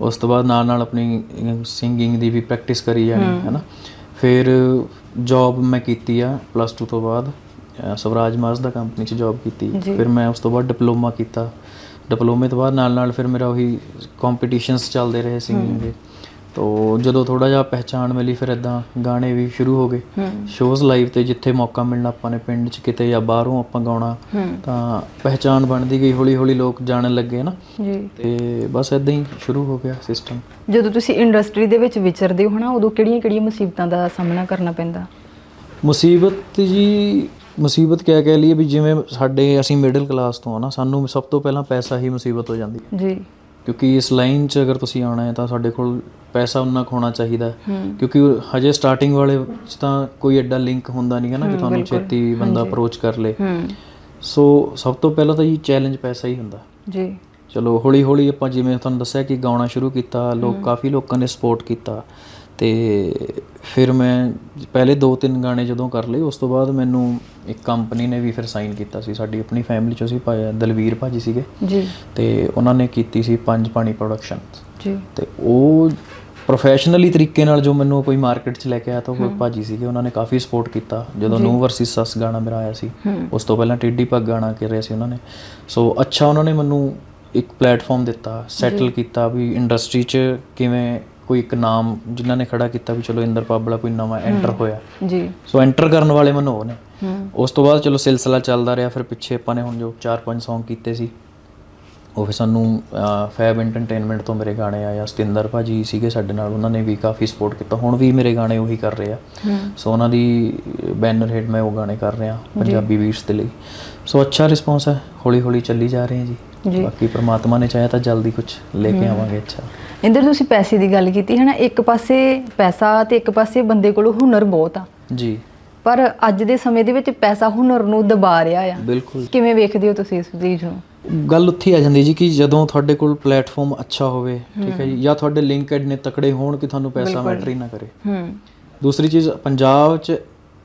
ਉਸ ਤੋਂ ਬਾਅਦ ਨਾਲ ਨਾਲ ਆਪਣੀ ਸਿੰਗਿੰਗ ਦੀ ਵੀ ਪ੍ਰੈਕਟਿਸ ਕਰੀ ਜਾਣੀ ਹੈ। ਨਾ ਫਿਰ ਜੌਬ ਮੈਂ ਕੀਤੀ ਆ ਪਲੱਸ 2 ਤੋਂ ਬਾਅਦ ਸਵਰਾਜ ਮਾਸ ਦਾ ਕੰਪਨੀ 'ਚ ਜੌਬ ਕੀਤੀ। ਫਿਰ ਮੈਂ ਉਸ ਤੋਂ ਬਾਅਦ ਡਿਪਲੋਮਾ ਕੀਤਾ। ਡਿਪਲੋਮੇ ਤੋਂ ਬਾਅਦ ਨਾਲ ਨਾਲ ਫਿਰ ਮੇਰਾ ਉਹੀ ਕੰਪੀਟੀਸ਼ਨਸ ਚੱਲਦੇ ਰਹੇ ਸਿੰਗਿੰਗ ਦੇ। ਤੋ ਜਦੋਂ ਥੋੜਾ ਜਿਹਾ ਪਹਿਚਾਣ ਮਿਲੀ ਫਿਰ ਇਦਾਂ ਗਾਣੇ ਵੀ ਸ਼ੁਰੂ ਹੋ ਗਏ। ਸ਼ੋਜ਼ ਲਾਈਵ ਤੇ ਜਿੱਥੇ ਮੌਕਾ ਮਿਲਣਾ ਆਪਾਂ ਨੇ ਪਿੰਡ 'ਚ ਕਿਤੇ ਜਾਂ ਬਾਹਰੋਂ ਆਪਾਂ ਗਾਉਣਾ ਤਾਂ ਪਹਿਚਾਣ ਬਣਦੀ ਗਈ ਹੌਲੀ ਹੌਲੀ ਲੋਕ ਜਾਣਨ ਲੱਗੇ ਨਾ ਜੀ। ਤੇ ਬਸ ਇਦਾਂ ਹੀ ਸ਼ੁਰੂ ਹੋ ਗਿਆ ਸਿਸਟਮ ਜਦੋਂ ਤੁਸੀਂ ਇੰਡਸਟਰੀ ਦੇ ਵਿੱਚ ਵਿਚਰਦੇ ਹੋ ਨਾ ਉਦੋਂ ਕਿਹੜੀਆਂ-ਕਿਹੜੀਆਂ ਮੁਸੀਬਤਾਂ ਦਾ ਸਾਹਮਣਾ ਕਰਨਾ ਪੈਂਦਾ? ਮੁਸੀਬਤ ਜੀ ਮੁਸੀਬਤ ਕਿਆ ਕਹਿ ਲਈਏ ਵੀ ਜਿਵੇਂ ਸਾਡੇ ਅਸੀਂ ਮਿਡਲ ਕਲਾਸ ਤੋਂ ਆ ਨਾ ਸਾਨੂੰ ਸਭ ਤੋਂ ਪਹਿਲਾਂ ਪੈਸਾ ਹੀ ਮੁਸੀਬਤ ਹੋ ਜਾਂਦੀ ਹੈ। ਜੀ। ਕਿਉਂਕਿ ਇਸ ਲਾਈਨ 'ਚ ਅਗਰ ਤੁਸੀਂ ਆਉਣਾ ਹੈ ਤਾਂ ਸਾਡੇ ਕੋਲ ਪੈਸਾ ਉਨਾ ਕੁ ਹੋਣਾ ਚਾਹੀਦਾ ਕਿਉਂਕਿ ਹਜੇ ਸਟਾਰਟਿੰਗ ਵਾਲੇ 'ਚ ਤਾਂ ਕੋਈ ਐਡਾ ਲਿੰਕ ਹੁੰਦਾ ਨਹੀਂ ਹੈ ਨਾ ਕਿ ਤੁਹਾਨੂੰ ਛੇਤੀ ਬੰਦਾ ਅਪਰੋਚ ਕਰ ਲੇ। ਸੋ ਸਭ ਤੋਂ ਪਹਿਲਾਂ ਤਾਂ ਜੀ ਚੈਲੰਜ ਪੈਸਾ ਹੀ ਹੁੰਦਾ। ਜੀ। ਚਲੋ ਹੌਲੀ ਹੌਲੀ ਆਪਾਂ ਜਿਵੇਂ ਤੁਹਾਨੂੰ ਦੱਸਿਆ ਕਿ ਗਾਉਣਾ ਸ਼ੁਰੂ ਕੀਤਾ ਲੋਕ ਕਾਫੀ ਲੋਕਾਂ ਨੇ ਸਪੋਰਟ ਕੀਤਾ। ਤੇ ਫਿਰ ਮੈਂ ਪਹਿਲੇ ਦੋ ਤਿੰਨ ਗਾਣੇ ਜਦੋਂ ਕਰ ਲਏ ਉਸ ਤੋਂ ਬਾਅਦ ਮੈਨੂੰ ਇੱਕ ਕੰਪਨੀ ਨੇ ਵੀ ਫਿਰ ਸਾਈਨ ਕੀਤਾ ਸੀ। ਸਾਡੀ ਆਪਣੀ ਫੈਮਿਲੀ ਚੋਂ ਸੀ ਭਾਈ ਦਲਵੀਰ ਭਾਜੀ ਸੀਗੇ। ਜੀ। ਤੇ ਉਹਨਾਂ ਨੇ ਕੀਤੀ ਸੀ ਪੰਜ ਪਾਣੀ ਪ੍ਰੋਡਕਸ਼ਨ ਜੀ। ਤੇ ਉਹ ਪ੍ਰੋਫੈਸ਼ਨਲੀ ਤਰੀਕੇ ਨਾਲ ਜੋ ਮੈਨੂੰ ਕੋਈ ਮਾਰਕੀਟ 'ਚ ਲੈ ਕੇ ਆਇਆ ਤਾਂ ਉਹ ਭਾਜੀ ਸੀਗੇ। ਉਹਨਾਂ ਨੇ ਕਾਫੀ ਸਪੋਰਟ ਕੀਤਾ। ਜਦੋਂ ਨੂੰ ਵਰਸਿਸ ਸੱਸ ਗਾਣਾ ਮੇਰਾ ਆਇਆ ਸੀ ਉਸ ਤੋਂ ਪਹਿਲਾਂ ਟਿੱਡੀ ਪੱਗ ਗਾਣਾ ਕਰ ਰਿਹਾ ਸੀ ਉਹਨਾਂ ਨੇ। ਸੋ ਅੱਛਾ ਉਹਨਾਂ ਨੇ ਮੈਨੂੰ ਇੱਕ ਪਲੇਟਫਾਰਮ ਦਿੱਤਾ ਸੈਟਲ ਕੀਤਾ ਵੀ ਇੰਡਸਟਰੀ 'ਚ ਕਿਵੇਂ ਕੋਈ ਇੱਕ ਨਾਮ ਜਿਨ੍ਹਾਂ ਨੇ ਖੜਾ ਕੀਤਾ ਵੀ ਚਲੋ ਇੰਦਰ ਪਾਬਲਾ ਕੋਈ ਨਵਾਂ ਐਂਟਰ ਹੋਇਆ। ਜੀ। ਸੋ ਐਂਟਰ ਕਰਨ ਵਾਲੇ ਮੈਨੂੰ ਉਹ ਨੇ। ਉਸ ਤੋਂ ਬਾਅਦ ਚਲੋ ਸਿਲਸਿਲਾ ਚੱਲਦਾ ਰਿਹਾ ਫਿਰ ਪਿੱਛੇ ਆਪਾਂ ਨੇ ਹੁਣ ਜੋ 4-5 Song ਕੀਤੇ ਸੀ ਉਹ ਫਿਰ ਸਾਨੂੰ ਫੈਬ ਐਂਟਰਟੇਨਮੈਂਟ ਤੋਂ ਮੇਰੇ ਗਾਣੇ ਆਏ ਆ ਸਤਿੰਦਰ ਭਾਜੀ ਸੀਗੇ ਸਾਡੇ ਨਾਲ ਉਹਨਾਂ ਨੇ ਵੀ ਕਾਫੀ ਸਪੋਰਟ ਕੀਤਾ ਹੁਣ ਵੀ ਮੇਰੇ ਗਾਣੇ ਉਹੀ ਕਰ ਰਹੇ ਆ। ਸੋ ਉਹਨਾਂ ਦੀ ਬੈਨਰ ਹੈਡ ਮੈਂ ਉਹ ਗਾਣੇ ਕਰ ਰਿਹਾ ਪੰਜਾਬੀ ਬੀਟਸ ਦੇ ਲਈ। ਸੋ ਅੱਛਾ ਰਿਸਪੌਂਸ ਹੈ ਹੌਲੀ ਹੌਲੀ ਚੱਲੀ ਜਾ ਰਹੇ ਹੈ ਜੀ। ਬਾਕੀ ਪ੍ਰਮਾਤਮਾ ਨੇ ਚਾਹਿਆ ਤਾਂ ਜਲਦੀ ਕੁਝ ਲੈ ਕੇ ਆਵਾਂਗੇ ਅੱਛਾ। ਇੰਦਰ ਤੁਸੀਂ ਪੈਸੇ ਦੀ ਗੱਲ ਕੀਤੀ ਹੈ ਨਾ ਇੱਕ ਪਾਸੇ ਪੈਸਾ ਤੇ ਇੱਕ ਪਾਸੇ ਬੰਦੇ ਕੋਲ ਹੁਨਰ ਬਹੁਤ ਆ। ਜੀ। ਪਰ ਅੱਜ ਦੇ ਸਮੇਂ ਦੇ ਵਿੱਚ ਪੈਸਾ ਹੁਨਰ ਨੂੰ ਦਬਾ ਰਿਹਾ ਆ। ਬਿਲਕੁਲ। ਕਿਵੇਂ ਵੇਖਦੇ ਹੋ ਤੁਸੀਂ ਇਸ ਚੀਜ਼ ਨੂੰ? ਗੱਲ ਉੱਥੇ ਆ ਜਾਂਦੀ ਜੀ ਕਿ ਜਦੋਂ ਤੁਹਾਡੇ ਕੋਲ ਪਲੇਟਫਾਰਮ ਅੱਛਾ ਹੋਵੇ ਠੀਕ ਹੈ ਜੀ ਜਾਂ ਤੁਹਾਡੇ ਲਿੰਕ ਇੰਨੇ ਤਕੜੇ ਹੋਣ ਕਿ ਤੁਹਾਨੂੰ ਪੈਸਾ ਮੈਟਰ ਹੀ ਨਾ ਕਰੇ। ਹੂੰ। ਦੂਸਰੀ ਚੀਜ਼ ਪੰਜਾਬ 'ਚ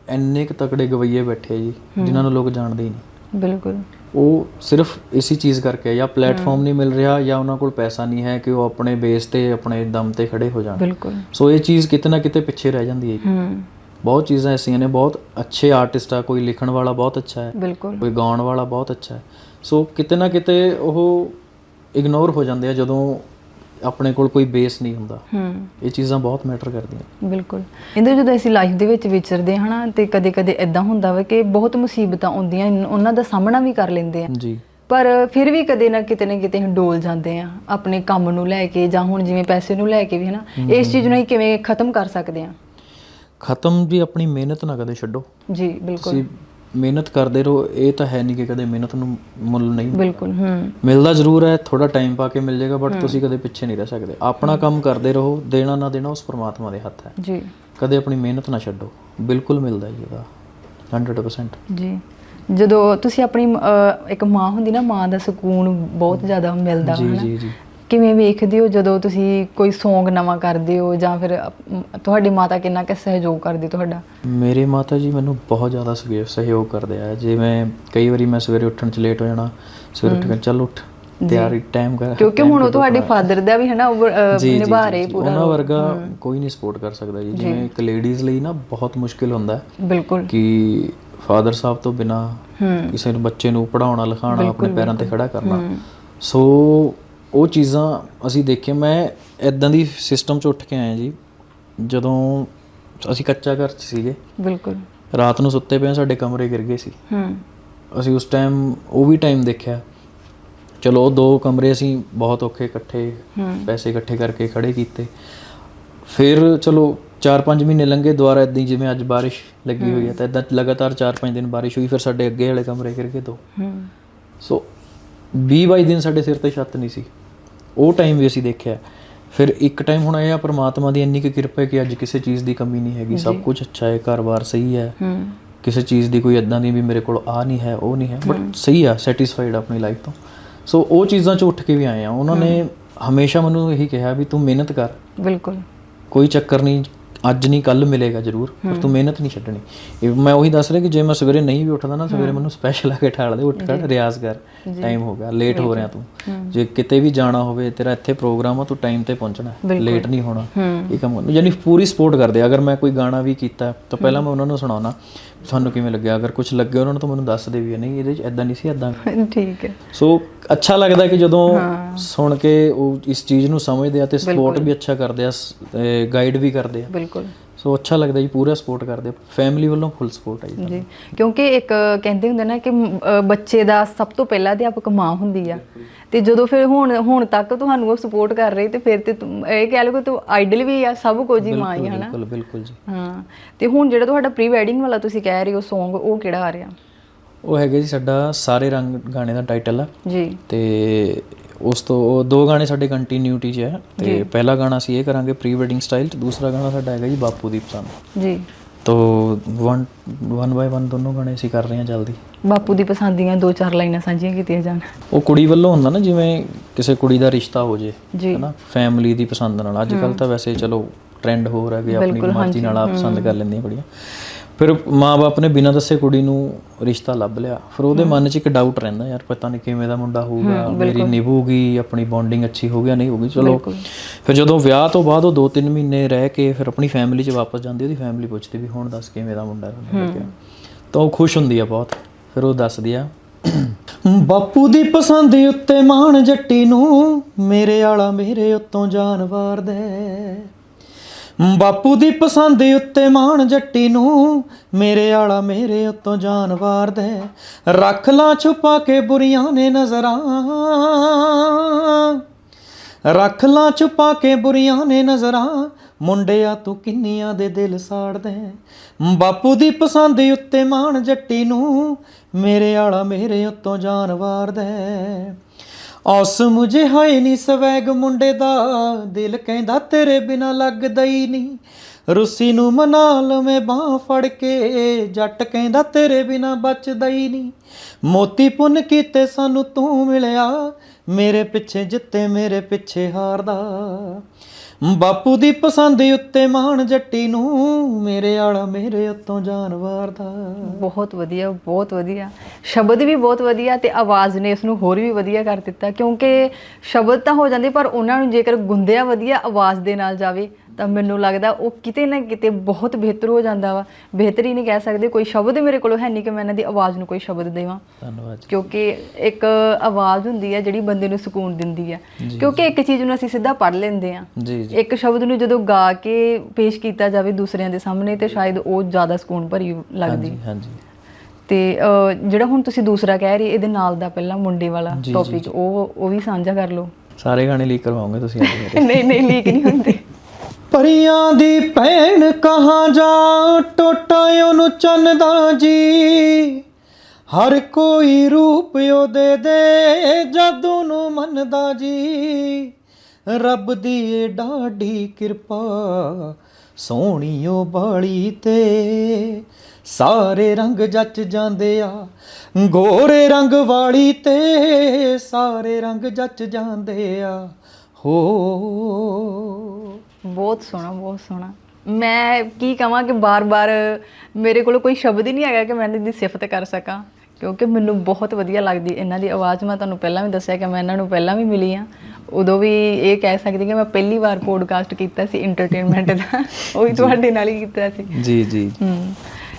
ਇੰਨੇ ਕੁ ਤਕੜੇ ਗਵਈਏ ਬੈਠੇ ਜੀ ਜਿਨ੍ਹਾਂ ਨੂੰ ਲੋਕ ਜਾਣਦੇ ਹੀ ਨਹੀਂ। ਬਿਲਕੁਲ। ਉਹ ਸਿਰਫ ਇਸੀ ਚੀਜ਼ ਕਰਕੇ ਜਾਂ ਪਲੇਟਫਾਰਮ ਨਹੀਂ ਮਿਲ ਰਿਹਾ ਜਾਂ ਉਹਨਾਂ ਕੋਲ ਪੈਸਾ ਨਹੀਂ ਹੈ ਕਿ ਉਹ ਆਪਣੇ ਬੇਸ ਤੇ ਆਪਣੇ ਦਮ ਤੇ ਖੜੇ ਹੋ ਜਾਣ। ਬਿਲਕੁਲ। ਸੋ ਇਹ ਚੀਜ਼ ਕਿਤੇ ਨਾ ਕਿਤੇ ਪਿੱਛੇ ਰਹਿ ਜਾਂਦੀ ਹੈ ਜੀ। ਹੂੰ। ਬਹੁਤ ਚੀਜ਼ਾਂ ਐਸੀਆਂ ਨੇ ਬਹੁਤ ਅੱਛੇ ਆਰਟਿਸਟ ਆ ਕੋਈ ਲਿਖਣ ਵਾਲਾ ਬਹੁਤ ਅੱਛਾ ਹੈ। ਬਿਲਕੁਲ। ਕੋਈ ਗਾਉਣ ਵਾਲਾ ਬਹੁਤ ਅੱਛਾ ਹੈ। ਸੋ ਕਿਤੇ ਨਾ ਕਿਤੇ ਉਹ ਇਗਨੋਰ ਹੋ ਜਾਂਦੇ ਆ ਜਦੋਂ ਆਪਣੇ ਕੋਲ ਕੋਈ ਬੇਸ ਨਹੀਂ ਹੁੰਦਾ। ਹੂੰ। ਇਹ ਚੀਜ਼ਾਂ ਬਹੁਤ ਮੈਟਰ ਕਰਦੀਆਂ। ਬਿਲਕੁਲ। ਇੰਦਰ ਜਦੋਂ ਅਸੀਂ ਲਾਈਫ ਦੇ ਵਿੱਚ ਵਿਚਰਦੇ ਹਾਂ ਹਨਾ ਤੇ ਕਦੇ-ਕਦੇ ਇਦਾਂ ਹੁੰਦਾ ਵਾ ਕਿ ਬਹੁਤ ਮੁਸੀਬਤਾਂ ਆਉਂਦੀਆਂ ਉਹਨਾਂ ਦਾ ਸਾਹਮਣਾ ਵੀ ਕਰ ਲੈਂਦੇ ਆ। ਜੀ। ਪਰ ਫਿਰ ਵੀ ਕਦੇ ਨਾ ਕਿਤੇ ਨਾ ਕਿਤੇ ਡੋਲ ਜਾਂਦੇ ਆ ਆਪਣੇ ਕੰਮ ਨੂੰ ਲੈ ਕੇ ਜਾਂ ਹੁਣ ਜਿਵੇਂ ਪੈਸੇ ਨੂੰ ਲੈ ਕੇ ਵੀ ਹਨਾ ਇਸ ਚੀਜ਼ ਨੂੰ ਕਿਵੇਂ ਖਤਮ ਕਰ ਸਕਦੇ ਆ? ਖਤਮ ਵੀ ਆਪਣੀ ਮਿਹਨਤ ਨਾ ਕਦੇ ਛੱਡੋ। ਜੀ ਬਿਲਕੁਲ। ਤੁਸੀਂ ਮਿਹਨਤ ਕਰਦੇ ਰਹੋ ਇਹ ਤਾਂ ਹੈ ਨਹੀਂ ਕਿ ਕਦੇ ਮਿਹਨਤ ਨੂੰ ਮੁੱਲ ਨਹੀਂ। ਬਿਲਕੁਲ ਹੂੰ। ਮਿਲਦਾ ਜ਼ਰੂਰ ਹੈ ਥੋੜਾ ਟਾਈਮ ਪਾ ਕੇ ਮਿਲ ਜਾਏਗਾ ਬਟ ਤੁਸੀਂ ਕਦੇ ਪਿੱਛੇ ਨਹੀਂ ਰਹਿ ਸਕਦੇ। ਆਪਣਾ ਕੰਮ ਕਰਦੇ ਰਹੋ ਦੇਣਾ ਨਾ ਦੇਣਾ ਉਸ ਪਰਮਾਤਮਾ ਦੇ ਹੱਥ ਹੈ। ਜੀ। ਕਦੇ ਆਪਣੀ ਮਿਹਨਤ ਨਾ ਛੱਡੋ ਬਿਲਕੁਲ ਮਿਲਦਾ ਜੀ ਉਹਦਾ 100% ਜੀ। ਜਦੋਂ ਤੁਸੀਂ ਆਪਣੀ ਅਹ, ਇੱਕ ਮਾਂ ਹੁੰਦੀ ਨਾ ਮਾਂ ਦਾ ਸਕੂਨ ਬਹੁਤ ਜ਼ਿਆਦਾ ਮਿਲਦਾ ਜੀ ਜੀ ਜੀ। ਕਿਵੇਂ ਵੇਖਦੇ ਹੋ ਜਦੋਂ ਤੁਸੀਂ ਕੋਈ Song ਨਵਾਂ ਕਰਦੇ ਹੋ ਜਾਂ ਫਿਰ ਅਪ- ਤੁਹਾਡੀ ਮਾਤਾ ਕਿੰਨਾ ਕੁ ਸਹਿਯੋਗ ਕਰਦੀ ਤੁਹਾਡਾ? ਮੇਰੇ ਮਾਤਾ ਜੀ ਮੈਨੂੰ ਬਹੁਤ ਜ਼ਿਆਦਾ ਸਹਿਯੋਗ ਸਹਿਯੋਗ ਕਰਦੇ ਆ। ਜਿਵੇਂ ਕਈ ਵਾਰੀ ਮੈਂ ਸਵੇਰੇ ਉੱਠਣ ਚ ਲੇਟ ਹੋ ਜਾਣਾ ਸਵੇਰੇ ਉੱਠ ਕੇ ਚੱਲ ਉੱਠ ਤਿਆਰੀ ਟਾਈਮ ਕਰ ਕਿਉਂਕਿ ਹੁਣ ਉਹ ਤੁਹਾਡੇ ਫਾਦਰ ਦਾ ਵੀ ਹਨਾ ਉਹ, ਅਹ, ਜੀ, ਜੀ, ਨਿਭਾ ਰਹੇ ਜੀ। ਪੂਰਾ ਉਹਨਾਂ ਵਰਗਾ ਕੋਈ ਨਹੀਂ ਸਪੋਰਟ ਕਰ ਸਕਦਾ ਜੀ। ਜਿਵੇਂ ਇੱਕ ਲੇਡੀਜ਼ ਲਈ ਨਾ ਬਹੁਤ ਮੁਸ਼ਕਿਲ ਹੁੰਦਾ ਹੈ ਬਿਲਕੁਲ। ਕਿ ਫਾਦਰ ਸਾਹਿਬ ਤੋਂ ਬਿਨਾ ਹੂੰ। ਕਿਸੇ ਨੂੰ ਬੱਚੇ ਨੂੰ ਪੜਾਉਣਾ ਲਿਖਾਉਣਾ ਆਪਣੇ ਪੈਰਾਂ ਤੇ ਖੜਾ ਕਰਨਾ। ਸੋ ਉਹ ਚੀਜ਼ਾਂ ਅਸੀਂ ਦੇਖੀਆਂ ਮੈਂ ਇਦਾਂ ਦੀ ਸਿਸਟਮ 'ਚ ਉੱਠ ਕੇ ਆਇਆ ਜੀ ਜਦੋਂ ਅਸੀਂ ਕੱਚਾ ਘਰ 'ਚ ਸੀਗੇ। ਬਿਲਕੁਲ। ਰਾਤ ਨੂੰ ਸੁੱਤੇ ਪਏ ਸਾਡੇ ਕਮਰੇ ਗਿਰ ਗਏ ਸੀ। ਹੂੰ। ਅਸੀਂ ਉਸ ਟਾਈਮ ਉਹ ਵੀ ਟਾਈਮ ਦੇਖਿਆ। ਚਲੋ ਉਹ ਦੋ ਕਮਰੇ ਅਸੀਂ ਬਹੁਤ ਔਖੇ ਇਕੱਠੇ ਪੈਸੇ ਇਕੱਠੇ ਕਰਕੇ ਖੜੇ ਕੀਤੇ। ਫਿਰ ਚਲੋ 4-5 ਮਹੀਨੇ ਲੰਘੇ ਦੁਬਾਰਾ ਇਦਾਂ ਜਿਵੇਂ ਅੱਜ ਬਾਰਿਸ਼ ਲੱਗੀ ਹੋਈ ਹੈ ਤਾਂ ਇਦਾਂ ਲਗਾਤਾਰ 4-5 ਦਿਨ ਬਾਰਿਸ਼ ਹੋਈ ਫਿਰ ਸਾਡੇ ਅੱਗੇ ਵਾਲੇ ਕਮਰੇ ਗਏ ਦੋ। ਹੂੰ। ਸੋ 20-22 ਦਿਨ ਸਾਡੇ ਸਿਰ ਤੇ ਛੱਤ ਨਹੀਂ ਸੀ। ਉਹ ਟਾਈਮ ਵੀ ਅਸੀਂ ਦੇਖਿਆ। ਫਿਰ ਇੱਕ ਟਾਈਮ ਹੁਣ ਇਹ ਆ ਪ੍ਰਮਾਤਮਾ ਦੀ ਇੰਨੀ ਕੁ ਕਿਰਪਾ ਹੈ ਕਿ ਅੱਜ ਕਿਸੇ ਚੀਜ਼ ਦੀ ਕਮੀ ਨਹੀਂ ਹੈਗੀ। ਸਭ ਕੁਝ ਅੱਛਾ ਹੈ ਘਰ-ਬਾਰ ਸਹੀ ਹੈ। ਹੂੰ। ਕਿਸੇ ਚੀਜ਼ ਦੀ ਕੋਈ ਇਦਾਂ ਦੀ ਵੀ ਮੇਰੇ ਕੋਲ ਆ ਨਹੀਂ ਹੈ ਉਹ ਨਹੀਂ ਹੈ। ਬਟ ਸਹੀ ਆ ਸੈਟੀਸਫਾਈਡ ਆਪਣੀ ਲਾਈਫ ਤੋਂ। ਸੋ ਉਹ ਚੀਜ਼ਾਂ 'ਚ ਉੱਠ ਕੇ ਵੀ ਆਏ ਆ। ਉਹਨਾਂ ਨੇ ਹਮੇਸ਼ਾ ਮੈਨੂੰ ਇਹੀ ਕਿਹਾ ਵੀ ਤੂੰ ਮਿਹਨਤ ਕਰ। ਬਿਲਕੁਲ। ਕੋਈ ਚੱਕਰ ਨਹੀਂ। ਅੱਜ ਨਹੀਂ ਕੱਲ ਮਿਲੇਗਾ ਜ਼ਰੂਰ ਪਰ ਤੂੰ ਮਿਹਨਤ ਨਹੀਂ ਛੱਡਣੀ। ਇਹ ਮੈਂ ਉਹੀ ਦੱਸ ਰਿਹਾ ਕਿ ਜੇ ਮੈਂ ਸਵੇਰੇ ਨਹੀਂ ਵੀ ਉੱਠਦਾ ਨਾ ਸਵੇਰੇ ਮੈਨੂੰ ਸਪੈਸ਼ਲ ਆ ਕੇ ਠਾਲ ਦੇ ਉੱਠ ਕਰ ਰਿਆਜ਼ ਕਰ ਟਾਈਮ ਹੋ ਗਿਆ ਲੇਟ ਹੋ ਰਿਹਾ ਤੂੰ। ਜੇ ਕਿਤੇ ਵੀ ਜਾਣਾ ਹੋਵੇ ਤੇਰਾ ਇੱਥੇ ਪ੍ਰੋਗਰਾਮ ਆ ਤੂੰ ਟਾਈਮ ਤੇ ਪਹੁੰਚਣਾ ਲੇਟ ਨਹੀਂ ਹੋਣਾ। ਇਹ ਕੰਮ। ਯਾਨੀ ਪੂਰੀ ਸਪੋਰਟ ਕਰਦੇ। ਅਗਰ ਮੈਂ ਕੋਈ ਗਾਣਾ ਵੀ ਕੀਤਾ ਤਾਂ ਪਹਿਲਾਂ ਮੈਂ ਉਹਨਾਂ ਨੂੰ ਸੁਣਾਉਣਾ ਤੁਹਾਨੂੰ ਕਿਵੇਂ ਲੱਗਿਆ? ਅਗਰ ਕੁਝ ਲੱਗੇ ਉਹਨਾਂ ਨੂੰ ਤਾਂ ਮੈਨੂੰ ਦੱਸ ਦੇ ਵੀ ਨਹੀਂ ਇਹਦੇ 'ਚ ਐਦਾਂ ਨਹੀਂ ਸੀ ਐਦਾਂ <laughs> ਠੀਕ ਹੈ। ਸੋ ਅੱਛਾ ਲੱਗਦਾ ਕਿ ਜਦੋਂ ਸੁਣ ਕੇ ਉਹ ਇਸ ਚੀਜ਼ ਨੂੰ ਸਮਝਦੇ ਆ ਤੇ ਸਪੋਰਟ ਵੀ ਅੱਛਾ ਕਰਦੇ ਆ ਗਾਈਡ ਵੀ ਕਰਦੇ ਆ। ਬਿਲਕੁਲ। ਸੋ ਅੱਛਾ ਲੱਗਦਾ ਜੀ ਪੂਰਾ ਸਪੋਰਟ ਕਰਦੇ ਫੈਮਿਲੀ ਵੱਲੋਂ ਫੁੱਲ ਸਪੋਰਟ ਹੈ ਜੀ ਜੀ। ਕਿਉਂਕਿ ਇੱਕ ਕਹਿੰਦੇ ਹੁੰਦੇ ਨਾ ਕਿ ਬੱਚੇ ਦਾ ਸਭ ਤੋਂ ਪਹਿਲਾਂ ਅਧਿਆਪਕ ਮਾਂ ਹੁੰਦੀ ਆ। ਤੇ ਜਦੋਂ ਫਿਰ ਹੁਣ ਹੁਣ ਤੱਕ ਤੁਹਾਨੂੰ ਉਹ ਸਪੋਰਟ ਕਰ ਰਹੀ ਤੇ ਫਿਰ ਤੇ ਇਹ ਕਹਿ ਲਓ ਕਿ ਤੂੰ ਆਈਡਲ ਵੀ ਆ ਸਭ ਕੁਝ ਹੀ ਮਾਂ ਹੀ ਹਨਾ? ਬਿਲਕੁਲ ਬਿਲਕੁਲ ਜੀ। ਹਾਂ। ਤੇ ਹੁਣ ਜਿਹੜਾ ਤੁਹਾਡਾ ਪ੍ਰੀ ਵੈਡਿੰਗ ਵਾਲਾ ਤੁਸੀਂ ਕਹਿ ਰਹੇ ਹੋ Song ਉਹ ਕਿਹੜਾ ਆ ਰਿਹਾ? ਉਹ ਹੈਗਾ ਜੀ ਸਾਡਾ ਸਾਰੇ ਰੰਗ ਗਾਣੇ ਦਾ ਟਾਈਟਲ ਆ। ਜੀ। ਤੇ ਉਸ ਤੋਂ ਉਹ ਦੋ ਗਾਣੇ ਸਾਡੇ ਕੰਟੀਨਿਊਟੀ 'ਚ ਹੈ ਤੇ ਪਹਿਲਾ ਗਾਣਾ ਅਸੀਂ ਇਹ ਕਰਾਂਗੇ ਪ੍ਰੀ ਵੈਡਿੰਗ ਸਟਾਈਲ ਤੇ ਦੂਸਰਾ ਗਾਣਾ ਸਾਡਾ ਹੈਗਾ ਜੀ ਬਾਪੂ ਦੀ ਪਸੰਦ ਜੀ। ਤੋ ਵਨ ਵਨ ਬਾਈ ਵਨ ਦੋਨੋਂ ਗਾਣੇ ਅਸੀਂ ਕਰ ਰਹੇ ਹਾਂ ਜਲਦੀ। ਬਾਪੂ ਦੀ ਪਸੰਦ ਦੀਆਂ ਦੋ ਚਾਰ ਲਾਈਨਾਂ ਸਾਂਝੀਆਂ ਕੀਤੀਆਂ ਜਾਣ। ਉਹ ਕੁੜੀ ਵੱਲੋਂ ਹੁੰਦਾ ਨਾ ਜਿਵੇਂ ਕਿਸੇ ਕੁੜੀ ਦਾ ਰਿਸ਼ਤਾ ਹੋ ਜੇ ਹਨਾ? ਫੈਮਿਲੀ ਦੀ ਪਸੰਦ ਨਾਲ। ਅੱਜ ਕੱਲ ਤਾਂ ਵੈਸੇ ਚਲੋ ਟ੍ਰੈਂਡ ਹੋ ਰਿਹਾ ਕਿ ਆਪਣੀ ਮਰਜ਼ੀ ਨਾਲ ਆਪ ਪਸੰਦ ਕਰ ਲੈਂਦੀਆਂ ਕੁੜੀਆਂ। ਫਿਰ ਮਾਪੇ ਨੇ ਬਿਨਾਂ ਦੱਸੇ ਕੁੜੀ ਨੂੰ ਰਿਸ਼ਤਾ ਲੱਭ ਲਿਆ। ਫਿਰ ਉਹਦੇ ਮਨ 'ਚ ਇੱਕ ਡਾਊਟ ਰਹਿੰਦਾ ਯਾਰ ਪਤਾ ਨਹੀਂ ਕਿਵੇਂ ਦਾ ਮੁੰਡਾ ਹੋਊਗਾ ਮੇਰੀ ਨਿਭੂਗੀ ਆਪਣੀ ਬੌਂਡਿੰਗ ਅੱਛੀ ਹੋ ਗਿਆ ਨਹੀਂ ਹੋਊਗੀ ਚਲੋ। ਫਿਰ ਜਦੋਂ ਵਿਆਹ ਤੋਂ ਬਾਅਦ ਉਹ 2-3 ਮਹੀਨੇ ਰਹਿ ਕੇ ਫਿਰ ਆਪਣੀ ਫੈਮਿਲੀ 'ਚ ਵਾਪਸ ਜਾਂਦੀ ਉਹਦੀ ਫੈਮਿਲੀ ਪੁੱਛਦੀ ਵੀ ਹੁਣ ਦੱਸ ਕਿਵੇਂ ਦਾ ਮੁੰਡਾ ਹੈ? ਤਾਂ ਉਹ ਖੁਸ਼ ਹੁੰਦੀ ਆ ਬਹੁਤ। ਫਿਰ ਉਹ ਦੱਸਦੀ ਆ ਬਾਪੂ ਦੀ ਪਸੰਦ ਉੱਤੇ ਮਾਣ ਜੱਟੀ ਨੂੰ ਮੇਰੇ ਵਾਲਾ ਮੇਰੇ ਉੱਤੋਂ ਜਾਨਵਾਰ ਦੇ। ਬਾਪੂ ਦੀ ਪਸੰਦ ਉੱਤੇ ਮਾਣ ਜੱਟੀ ਨੂੰ, ਮੇਰੇ ਆਲਾ ਮੇਰੇ ਉੱਤੋਂ ਜਾਨਵਾਰ ਦੇ। ਰੱਖ ਲਾਂ ਛੁਪਾ ਕੇ ਬੁਰੀਆਂ ਨੇ ਨਜ਼ਰਾਂ। ਰੱਖ ਲਾਂ ਛੁਪਾ ਕੇ ਬੁਰੀਆਂ ਨੇ ਨਜ਼ਰਾਂ। ਮੁੰਡਿਆ, ਤੂੰ ਕਿੰਨੀਆਂ ਦੇ ਦਿਲ ਸਾੜਦੇ ਬਾਪੂ ਦੀ ਪਸੰਦ ਉੱਤੇ ਮਾਣ ਜੱਟੀ ਨੂੰ, ਮੇਰੇ ਆਲਾ ਮੇਰੇ ਉੱਤੋਂ ਜਾਨਵਾਰ ਦੇ। ਔਸ ਮੁਝੇ ਹਾਏ ਨਹੀਂ ਸਵੈਗ ਮੁੰਡੇ ਦਾ, ਦਿਲ ਕਹਿੰਦਾ ਤੇਰੇ ਬਿਨਾ ਲੱਗਦਾ ਹੀ ਨਹੀਂ ਰੁੱਸੀ ਨੂੰ ਮਨਾ ਲਵੇਂ ਬਾਹ ਫੜ ਕੇ, ਜੱਟ ਕਹਿੰਦਾ ਤੇਰੇ ਬਿਨਾ ਬਚਦਾ ਹੀ ਨਹੀਂ ਮੋਤੀ ਪੁੰਨ ਕੀਤੇ ਸਾਨੂੰ ਤੂੰ ਮਿਲਿਆ, ਮੇਰੇ ਪਿੱਛੇ ਜਿੱਤੇ ਮੇਰੇ ਪਿੱਛੇ ਹਾਰਦਾ। ਬਾਪੂ ਦੀ ਪਸੰਦ ਉੱਤੇ ਮਾਣ ਜੱਟੀ ਨੂੰ ਮੇਰੇ ਆਲਾ ਮੇਰੇ ਉੱਤੋਂ ਜਾਨਵਾਰ ਦਾ ਬਹੁਤ ਵਧੀਆ ਬਹੁਤ ਵਧੀਆ। ਸ਼ਬਦ ਵੀ ਬਹੁਤ ਵਧੀਆ ਤੇ ਆਵਾਜ਼ ਨੇ ਇਸ ਨੂੰ ਹੋਰ ਵੀ ਵਧੀਆ ਕਰ ਦਿੱਤਾ। ਕਿਉਂਕਿ ਸ਼ਬਦ ਤਾਂ ਹੋ ਜਾਂਦੇ ਪਰ ਉਹਨਾਂ ਨੂੰ ਜੇਕਰ ਗੁੰਦਿਆ ਵਧੀਆ ਆਵਾਜ਼ ਦੇ ਨਾਲ ਜਾਵੇ ਤਾਂ ਮੈਨੂੰ ਲੱਗਦਾ ਉਹ ਕਿਤੇ ਨਾ ਕਿਤੇ ਬਹੁਤ ਬਿਹਤਰ ਹੋ ਜਾਂਦਾ ਵਾ। ਬਿਹਤਰ ਹੀ ਨਹੀਂ ਕਹਿ ਸਕਦੇ ਕੋਈ ਸ਼ਬਦ ਮੇਰੇ ਕੋਲ ਹੈ ਨਹੀਂ ਕਿ ਮੈਂ ਇਹਨਾਂ ਦੀ ਆਵਾਜ਼ ਨੂੰ ਕੋਈ ਸ਼ਬਦ ਦੇਵਾਂ। ਧੰਨਵਾਦ ਕਿਉਂਕਿ ਇੱਕ ਆਵਾਜ਼ ਹੁੰਦੀ ਹੈ ਜਿਹੜੀ ਬੰਦੇ ਨੂੰ ਸਕੂਨ ਦਿੰਦੀ ਹੈ ਕਿਉਂਕਿ ਇੱਕ ਚੀਜ਼ ਨੂੰ ਅਸੀਂ ਸਿੱਧਾ ਪੜ੍ਹ ਲੈਂਦੇ ਆ। ਜੀ ਜੀ। ਇੱਕ ਸ਼ਬਦ ਨੂੰ ਜਦੋਂ ਗਾ ਕੇ ਪੇਸ਼ ਕੀਤਾ ਜਾਵੇ ਦੂਸਰਿਆਂ ਦੇ ਸਾਹਮਣੇ ਤੇ ਸ਼ਾਇਦ ਉਹ ਜ਼ਿਆਦਾ ਸਕੂਨ ਭਰੀ ਲੱਗਦੀ। ਹਾਂਜੀ ਹਾਂਜੀ। ਤੇ ਅਹ, ਜਿਹੜਾ ਹੁਣ ਤੁਸੀਂ ਦੂਸਰਾ ਕਹਿ ਰਹੇ ਇਹਦੇ ਨਾਲ ਦਾ ਪਹਿਲਾਂ ਮੁੰਡੇ ਵਾਲਾ ਜੀ, ਜੀ, ਟੌਪਿਕ ਉਹ ਉਹ ਵੀ ਸਾਂਝਾ ਕਰ ਲਓ। ਸਾਰੇ ਗਾਣੇ ਲੀਕ ਕਰਵਾਉਂਗੇ ਤੁਸੀਂ ਅੱਜ ਮੇਰੇ <laughs> ਨਹੀਂ ਨਹੀਂ ਲੀਕ ਨਹੀਂ ਹੁੰਦੇ। ਪਰੀਆਂ ਦੀ ਭੈਣ ਕਹਾਂ ਜਾ, ਟੋਟਾ ਉਹਨੂੰ ਚੰਨਦਾ ਜੀ। ਹਰ ਕੋਈ ਰੂਪ ਉਹਦੇ ਦੇ ਜਾਦੂ ਨੂੰ ਮੰਨਦਾ ਜੀ। ਰੱਬ ਦੀ ਏ ਡਾਢੀ ਕਿਰਪਾ, ਸੋਹਣੀਓ ਬਾਲੀ ਤੇ। ਸਾਰੇ ਰੰਗ ਜੱਚ ਜਾਂਦੇ ਆ, ਗੋਰੇ ਰੰਗ ਵਾਲੀ ਤੇ। ਸਾਰੇ ਰੰਗ ਜੱਚ ਜਾਂਦੇ ਆ, ਹੋ। ਬਹੁਤ ਸੋਹਣਾ ਬਹੁਤ ਸੋਹਣਾ। ਮੈਂ ਕੀ ਕਹਾਂ ਕਿ ਬਾਰ-ਬਾਰ ਮੇਰੇ ਕੋਲ ਕੋਈ ਸ਼ਬਦ ਹੀ ਨਹੀਂ ਹੈਗਾ ਕਿ ਮੈਂ ਇਹਨਾਂ ਦੀ ਸਿਫਤ ਕਰ ਸਕਾਂ। ਕਿਉਂਕਿ ਮੈਨੂੰ ਬਹੁਤ ਵਧੀਆ ਲੱਗਦੀ ਇਹਨਾਂ ਦੀ ਆਵਾਜ਼। ਮੈਂ ਤੁਹਾਨੂੰ ਪਹਿਲਾਂ ਵੀ ਦੱਸਿਆ ਕਿ ਮੈਂ ਇਹਨਾਂ ਨੂੰ ਪਹਿਲਾਂ ਵੀ ਮਿਲੀ ਆ ਉਦੋਂ ਵੀ ਇਹ ਕਹਿ ਸਕਦੀ ਕਿ ਮੈਂ ਪਹਿਲੀ ਵਾਰ ਪੋਡਕਾਸਟ ਕੀਤਾ ਸੀ ਐਂਟਰਟੇਨਮੈਂਟ ਦਾ। <laughs> ਉਹ ਵੀ ਤੁਹਾਡੇ ਨਾਲ ਹੀ ਕੀਤਾ ਸੀ। ਜੀ ਜੀ। ਹੂੰ।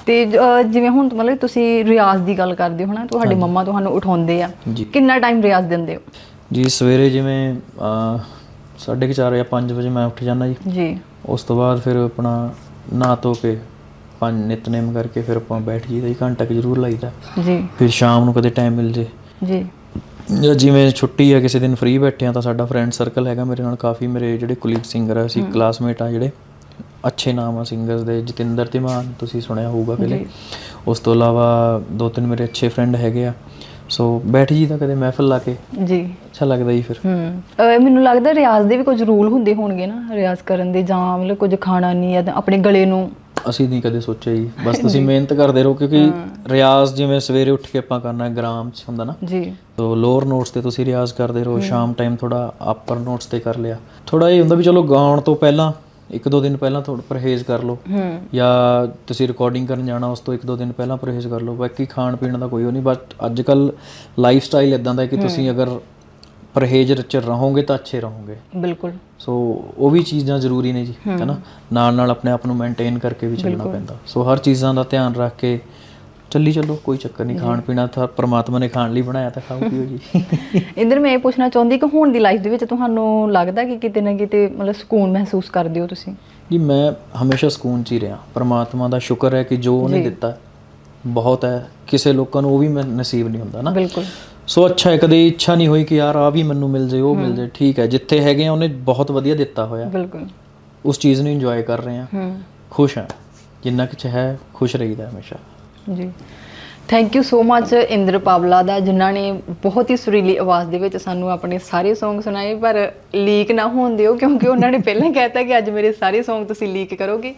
ਤੇ ਜਿਵੇਂ ਹੁਣ ਮਤਲਬ ਤੁਸੀਂ ਰਿਆਜ਼ ਦੀ ਗੱਲ ਕਰਦੇ ਹੋ ਨਾ ਤੁਹਾਡੇ ਮੰਮਾ ਤੁਹਾਨੂੰ ਉਠਾਉਂਦੇ ਆ। ਕਿੰਨਾ ਟਾਈਮ ਰਿਆਜ਼ ਦਿੰਦੇ ਹੋ? ਜੀ ਸਵੇਰੇ ਜਿਵੇਂ ਅਹ, ਸਾਢੇ ਕੁ ਚਾਰ ਜਾਂ 5 ਵਜੇ ਮੈਂ ਉੱਠ ਜਾਂਦਾ ਜੀ। ਜੀ। ਉਸ ਤੋਂ ਬਾਅਦ ਫਿਰ ਆਪਣਾ ਨਹਾ ਧੋ ਕੇ ਪੰਜ ਨਿਤਨੇਮ ਕਰਕੇ ਫਿਰ ਆਪਾਂ ਬੈਠ ਜੀਦਾ ਜੀ ਘੰਟਾ ਕੁ ਜ਼ਰੂਰ ਲਾਈਦਾ। ਜੀ। ਫਿਰ ਸ਼ਾਮ ਨੂੰ ਕਦੇ ਟਾਈਮ ਮਿਲ ਜੇ। ਜੀ। ਜਾਂ ਜਿਵੇਂ ਛੁੱਟੀ ਆ ਕਿਸੇ ਦਿਨ ਫ੍ਰੀ ਬੈਠੇ ਆ ਤਾਂ ਸਾਡਾ ਫਰੈਂਡ ਸਰਕਲ ਹੈਗਾ ਮੇਰੇ ਨਾਲ ਕਾਫੀ ਮੇਰੇ ਜਿਹੜੇ ਕੁਲੀਗ ਸਿੰਗਰ ਆ ਅਸੀਂ ਕਲਾਸਮੇਟ ਆ ਜਿਹੜੇ ਅੱਛੇ ਨਾਮ ਆ ਸਿੰਗਰਸ ਦੇ ਜਤਿੰਦਰ ਧੀਮਾਨ ਤੁਸੀਂ ਸੁਣਿਆ ਹੋਊਗਾ ਪਹਿਲੇ। ਉਸ ਤੋਂ ਇਲਾਵਾ ਦੋ ਤਿੰਨ ਮੇਰੇ ਅੱਛੇ ਫਰੈਂਡ ਹੈਗੇ ਆ। ਸੋ ਬੈਠ ਜੀ ਤਾਂ ਕਦੇ ਮਹਿਫਲ ਲਾ ਕੇ। ਜੀ। ਅੱਛਾ ਲੱਗਦਾ ਜੀ ਫਿਰ। ਹੂੰ। ਮੈਨੂੰ ਲੱਗਦਾ ਰਿਆਜ਼ ਦੇ ਵੀ ਕੁਝ ਰੂਲ ਹੁੰਦੇ ਹੋਣਗੇ ਨਾ ਰਿਆਜ਼ ਕਰਨ ਦੇ ਜਾਂ ਮਤਲਬ ਕੁਝ ਖਾਣਾ ਨਹੀਂ ਜਾਂ ਆਪਣੇ ਗਲੇ ਨੂੰ। ਅਸੀਂ ਨਹੀਂ ਕਦੇ ਸੋਚਿਆ ਜੀ। ਬਸ <laughs> ਤੁਸੀਂ ਮਿਹਨਤ ਕਰਦੇ ਰਹੋ ਕਿਉਂਕਿ ਰਿਆਜ਼ ਜਿਵੇਂ ਸਵੇਰੇ ਉੱਠ ਕੇ ਆਪਾਂ ਕਰਨਾ ਗ੍ਰਾਮ ਚ ਹੁੰਦਾ ਨਾ। ਜੀ। ਤੋ ਲੋਅਰ ਨੋਟਸ ਤੇ ਤੁਸੀਂ ਰਿਆਜ਼ ਕਰਦੇ ਰਹੋ ਸ਼ਾਮ ਟਾਈਮ ਥੋੜਾ ਅਪਰ ਨੋਟਸ ਤੇ ਕਰ ਲਿਆ। ਥੋੜਾ ਇਹ ਹੁੰਦਾ ਵੀ ਚਲੋ ਗਾਉਣ ਤੋਂ ਪਹਿਲਾਂ ਇੱਕ ਦੋ ਦਿਨ ਪਹਿਲਾਂ ਥੋੜਾ ਪਰਹੇਜ਼ ਕਰ ਲਓ। ਹੂੰ। ਜਾਂ ਤੁਸੀਂ ਰਿਕਾਰਡਿੰਗ ਕਰਨ ਜਾਣਾ ਉਸ ਤੋਂ ਇੱਕ ਦੋ ਦਿਨ ਪਹਿਲਾਂ ਪਰਹੇਜ਼ ਕਰ ਲਓ। ਬਾਕੀ ਖਾਣ ਪੀਣ ਦਾ ਕੋਈ ਉਹ ਨਹੀਂ ਬਟ ਅੱਜ ਕੱਲ ਲਾਈਫ ਸਟਾਈਲ ਇਦਾਂ ਦਾ ਹੈ ਕਿ ਤੁਸੀਂ ਅਗਰ ਪਰਹੇਜ਼ ਚ ਰਹੋਗੇ ਤਾਂ ਅੱਛੇ ਰਹੋਗੇ। ਬਿਲਕੁਲ। ਸੋ ਉਹ ਵੀ ਚੀਜ਼ਾਂ ਜ਼ਰੂਰੀ ਨੇ ਜੀ ਹੈਨਾ ਨਾਲ ਨਾਲ ਆਪਣੇ ਆਪ ਨੂੰ ਮੇਨਟੇਨ ਕਰਕੇ ਵੀ ਚੱਲਣਾ ਪੈਂਦਾ। ਸੋ ਹਰ ਚੀਜ਼ਾਂ ਦਾ ਧਿਆਨ ਰੱਖ ਕੇ ਚੱਲੀ ਚੱਲੋ ਕੋਈ ਚੱਕਰ ਨਹੀਂ ਖਾਣ ਪੀਣਾ ਤਾਂ ਪ੍ਰਮਾਤਮਾ ਨੇ ਖਾਣ ਲਈ ਬਣਾਇਆ ਤਾਂ ਖਾਓ ਪੀਓ ਜੀ। ਇੰਦਰ ਮੈਂ ਇਹ ਪੁੱਛਣਾ ਚਾਹੁੰਦੀ ਕਿ ਹੁਣ ਦੀ ਲਾਈਫ ਦੇ ਵਿੱਚ ਤੁਹਾਨੂੰ ਲੱਗਦਾ ਕਿ ਕਿਤੇ ਨਾ ਕਿਤੇ ਮਤਲਬ ਸਕੂਨ ਮਹਿਸੂਸ ਕਰਦੇ ਹੋ ਤੁਸੀਂ? ਜੀ ਮੈਂ ਹਮੇਸ਼ਾ ਸਕੂਨ 'ਚ ਹੀ ਰਿਹਾ। ਪ੍ਰਮਾਤਮਾ ਦਾ ਸ਼ੁਕਰ ਹੈ ਕਿ ਜੋ ਉਹਨੇ ਦਿੱਤਾ ਬਹੁਤ ਹੈ। ਕਿਸੇ ਲੋਕਾਂ ਨੂੰ ਉਹ ਵੀ ਨਸੀਬ ਨਹੀਂ ਹੁੰਦਾ ਨਾ। ਬਿਲਕੁਲ। ਸੋ ਅੱਛਾ ਹੈ ਕਦੇ ਇੱਛਾ ਨਹੀਂ ਹੋਈ ਕਿ ਯਾਰ ਆ ਵੀ ਮੈਨੂੰ ਮਿਲ ਜੇ ਉਹ ਮਿਲ ਜੇ ਠੀਕ ਹੈ। ਜਿੱਥੇ ਹੈਗੇ ਆ ਉਹਨੇ ਬਹੁਤ ਵਧੀਆ ਦਿੱਤਾ ਹੋਇਆ। ਬਿਲਕੁਲ। ਉਸ ਚੀਜ਼ ਨੂੰ ਇੰਜੋਏ ਕਰ ਰਹੇ ਆ। ਹੂੰ। ਖੁਸ਼ ਹਾਂ ਜਿੰਨਾ ਕੁਛ ਹੈ ਖੁਸ਼ ਰਹੀਦਾ ਹਮੇਸ਼ਾ। ਜੀ। Thank you so much Inder Pawla ਦਾ ਜਿਨ੍ਹਾਂ ਨੇ ਬਹੁਤ ਹੀ ਸੁਰੀਲੀ ਆਵਾਜ਼ ਦੇ ਵਿੱਚ ਸਾਨੂੰ ਆਪਣੇ ਸਾਰੇ Song ਸੁਣਾਏ ਪਰ ਲੀਕ ਨਾ ਹੋਣ ਦਿਓ ਕਿਉਂਕਿ ਉਹਨਾਂ ਨੇ ਪਹਿਲਾਂ ਕਹਿਤਾ ਕਿ ਅੱਜ ਮੇਰੇ ਸਾਰੇ Song ਤੁਸੀਂ ਲੀਕ ਕਰੋਗੇ।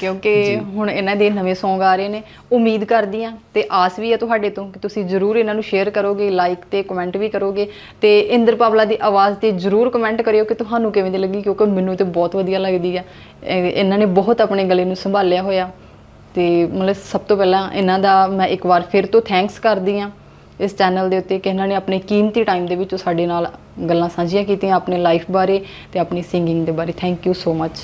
ਕਿਉਂਕਿ ਹੁਣ ਇਹਨਾਂ ਦੇ ਨਵੇਂ Song ਆ ਰਹੇ ਨੇ। ਉਮੀਦ ਕਰਦੀ ਆ ਤੇ ਆਸ ਵੀ ਹੈ ਤੁਹਾਡੇ ਤੋਂ ਕਿ ਤੁਸੀਂ ਜਰੂਰ ਇਹਨਾਂ ਨੂੰ ਸ਼ੇਅਰ ਕਰੋਗੇ ਲਾਈਕ ਤੇ ਕਮੈਂਟ ਵੀ ਕਰੋਗੇ। ਤੇ ਇੰਦਰ ਪਾਵਲਾ ਦੀ ਆਵਾਜ਼ ਤੇ ਜਰੂਰ ਕਮੈਂਟ ਕਰਿਓ ਕਿ ਤੁਹਾਨੂੰ ਕਿਵੇਂ ਦੀ ਲੱਗੀ ਕਿਉਂਕਿ ਮੈਨੂੰ ਤੇ ਬਹੁਤ ਵਧੀਆ ਲੱਗਦੀ ਆ। ਇਹ- ਇਹਨਾਂ ਨੇ ਬਹੁਤ ਆਪਣੇ ਗਲੇ ਨੂੰ ਸੰਭਾਲਿਆ ਹੋਇਆ। ਤੇ ਮਤਲਬ ਸਭ ਤੋਂ ਪਹਿਲਾਂ ਇਹਨਾਂ ਦਾ ਮੈਂ ਇੱਕ ਵਾਰ ਫਿਰ ਤੋਂ ਥੈਂਕਸ ਕਰਦੀ ਆ ਇਸ ਚੈਨਲ ਦੇ ਉੱਤੇ ਕਿ ਇਹਨਾਂ ਨੇ ਆਪਣੇ ਕੀਮਤੀ ਟਾਈਮ ਦੇ ਵਿੱਚ ਸਾਡੇ ਨਾਲ ਗੱਲਾਂ ਸਾਂਝੀਆਂ ਕੀਤੀਆਂ ਆਪਣੇ ਲਾਈਫ ਬਾਰੇ ਤੇ ਆਪਣੀ ਸਿੰਗਿੰਗ ਦੇ ਬਾਰੇ। Thank you so much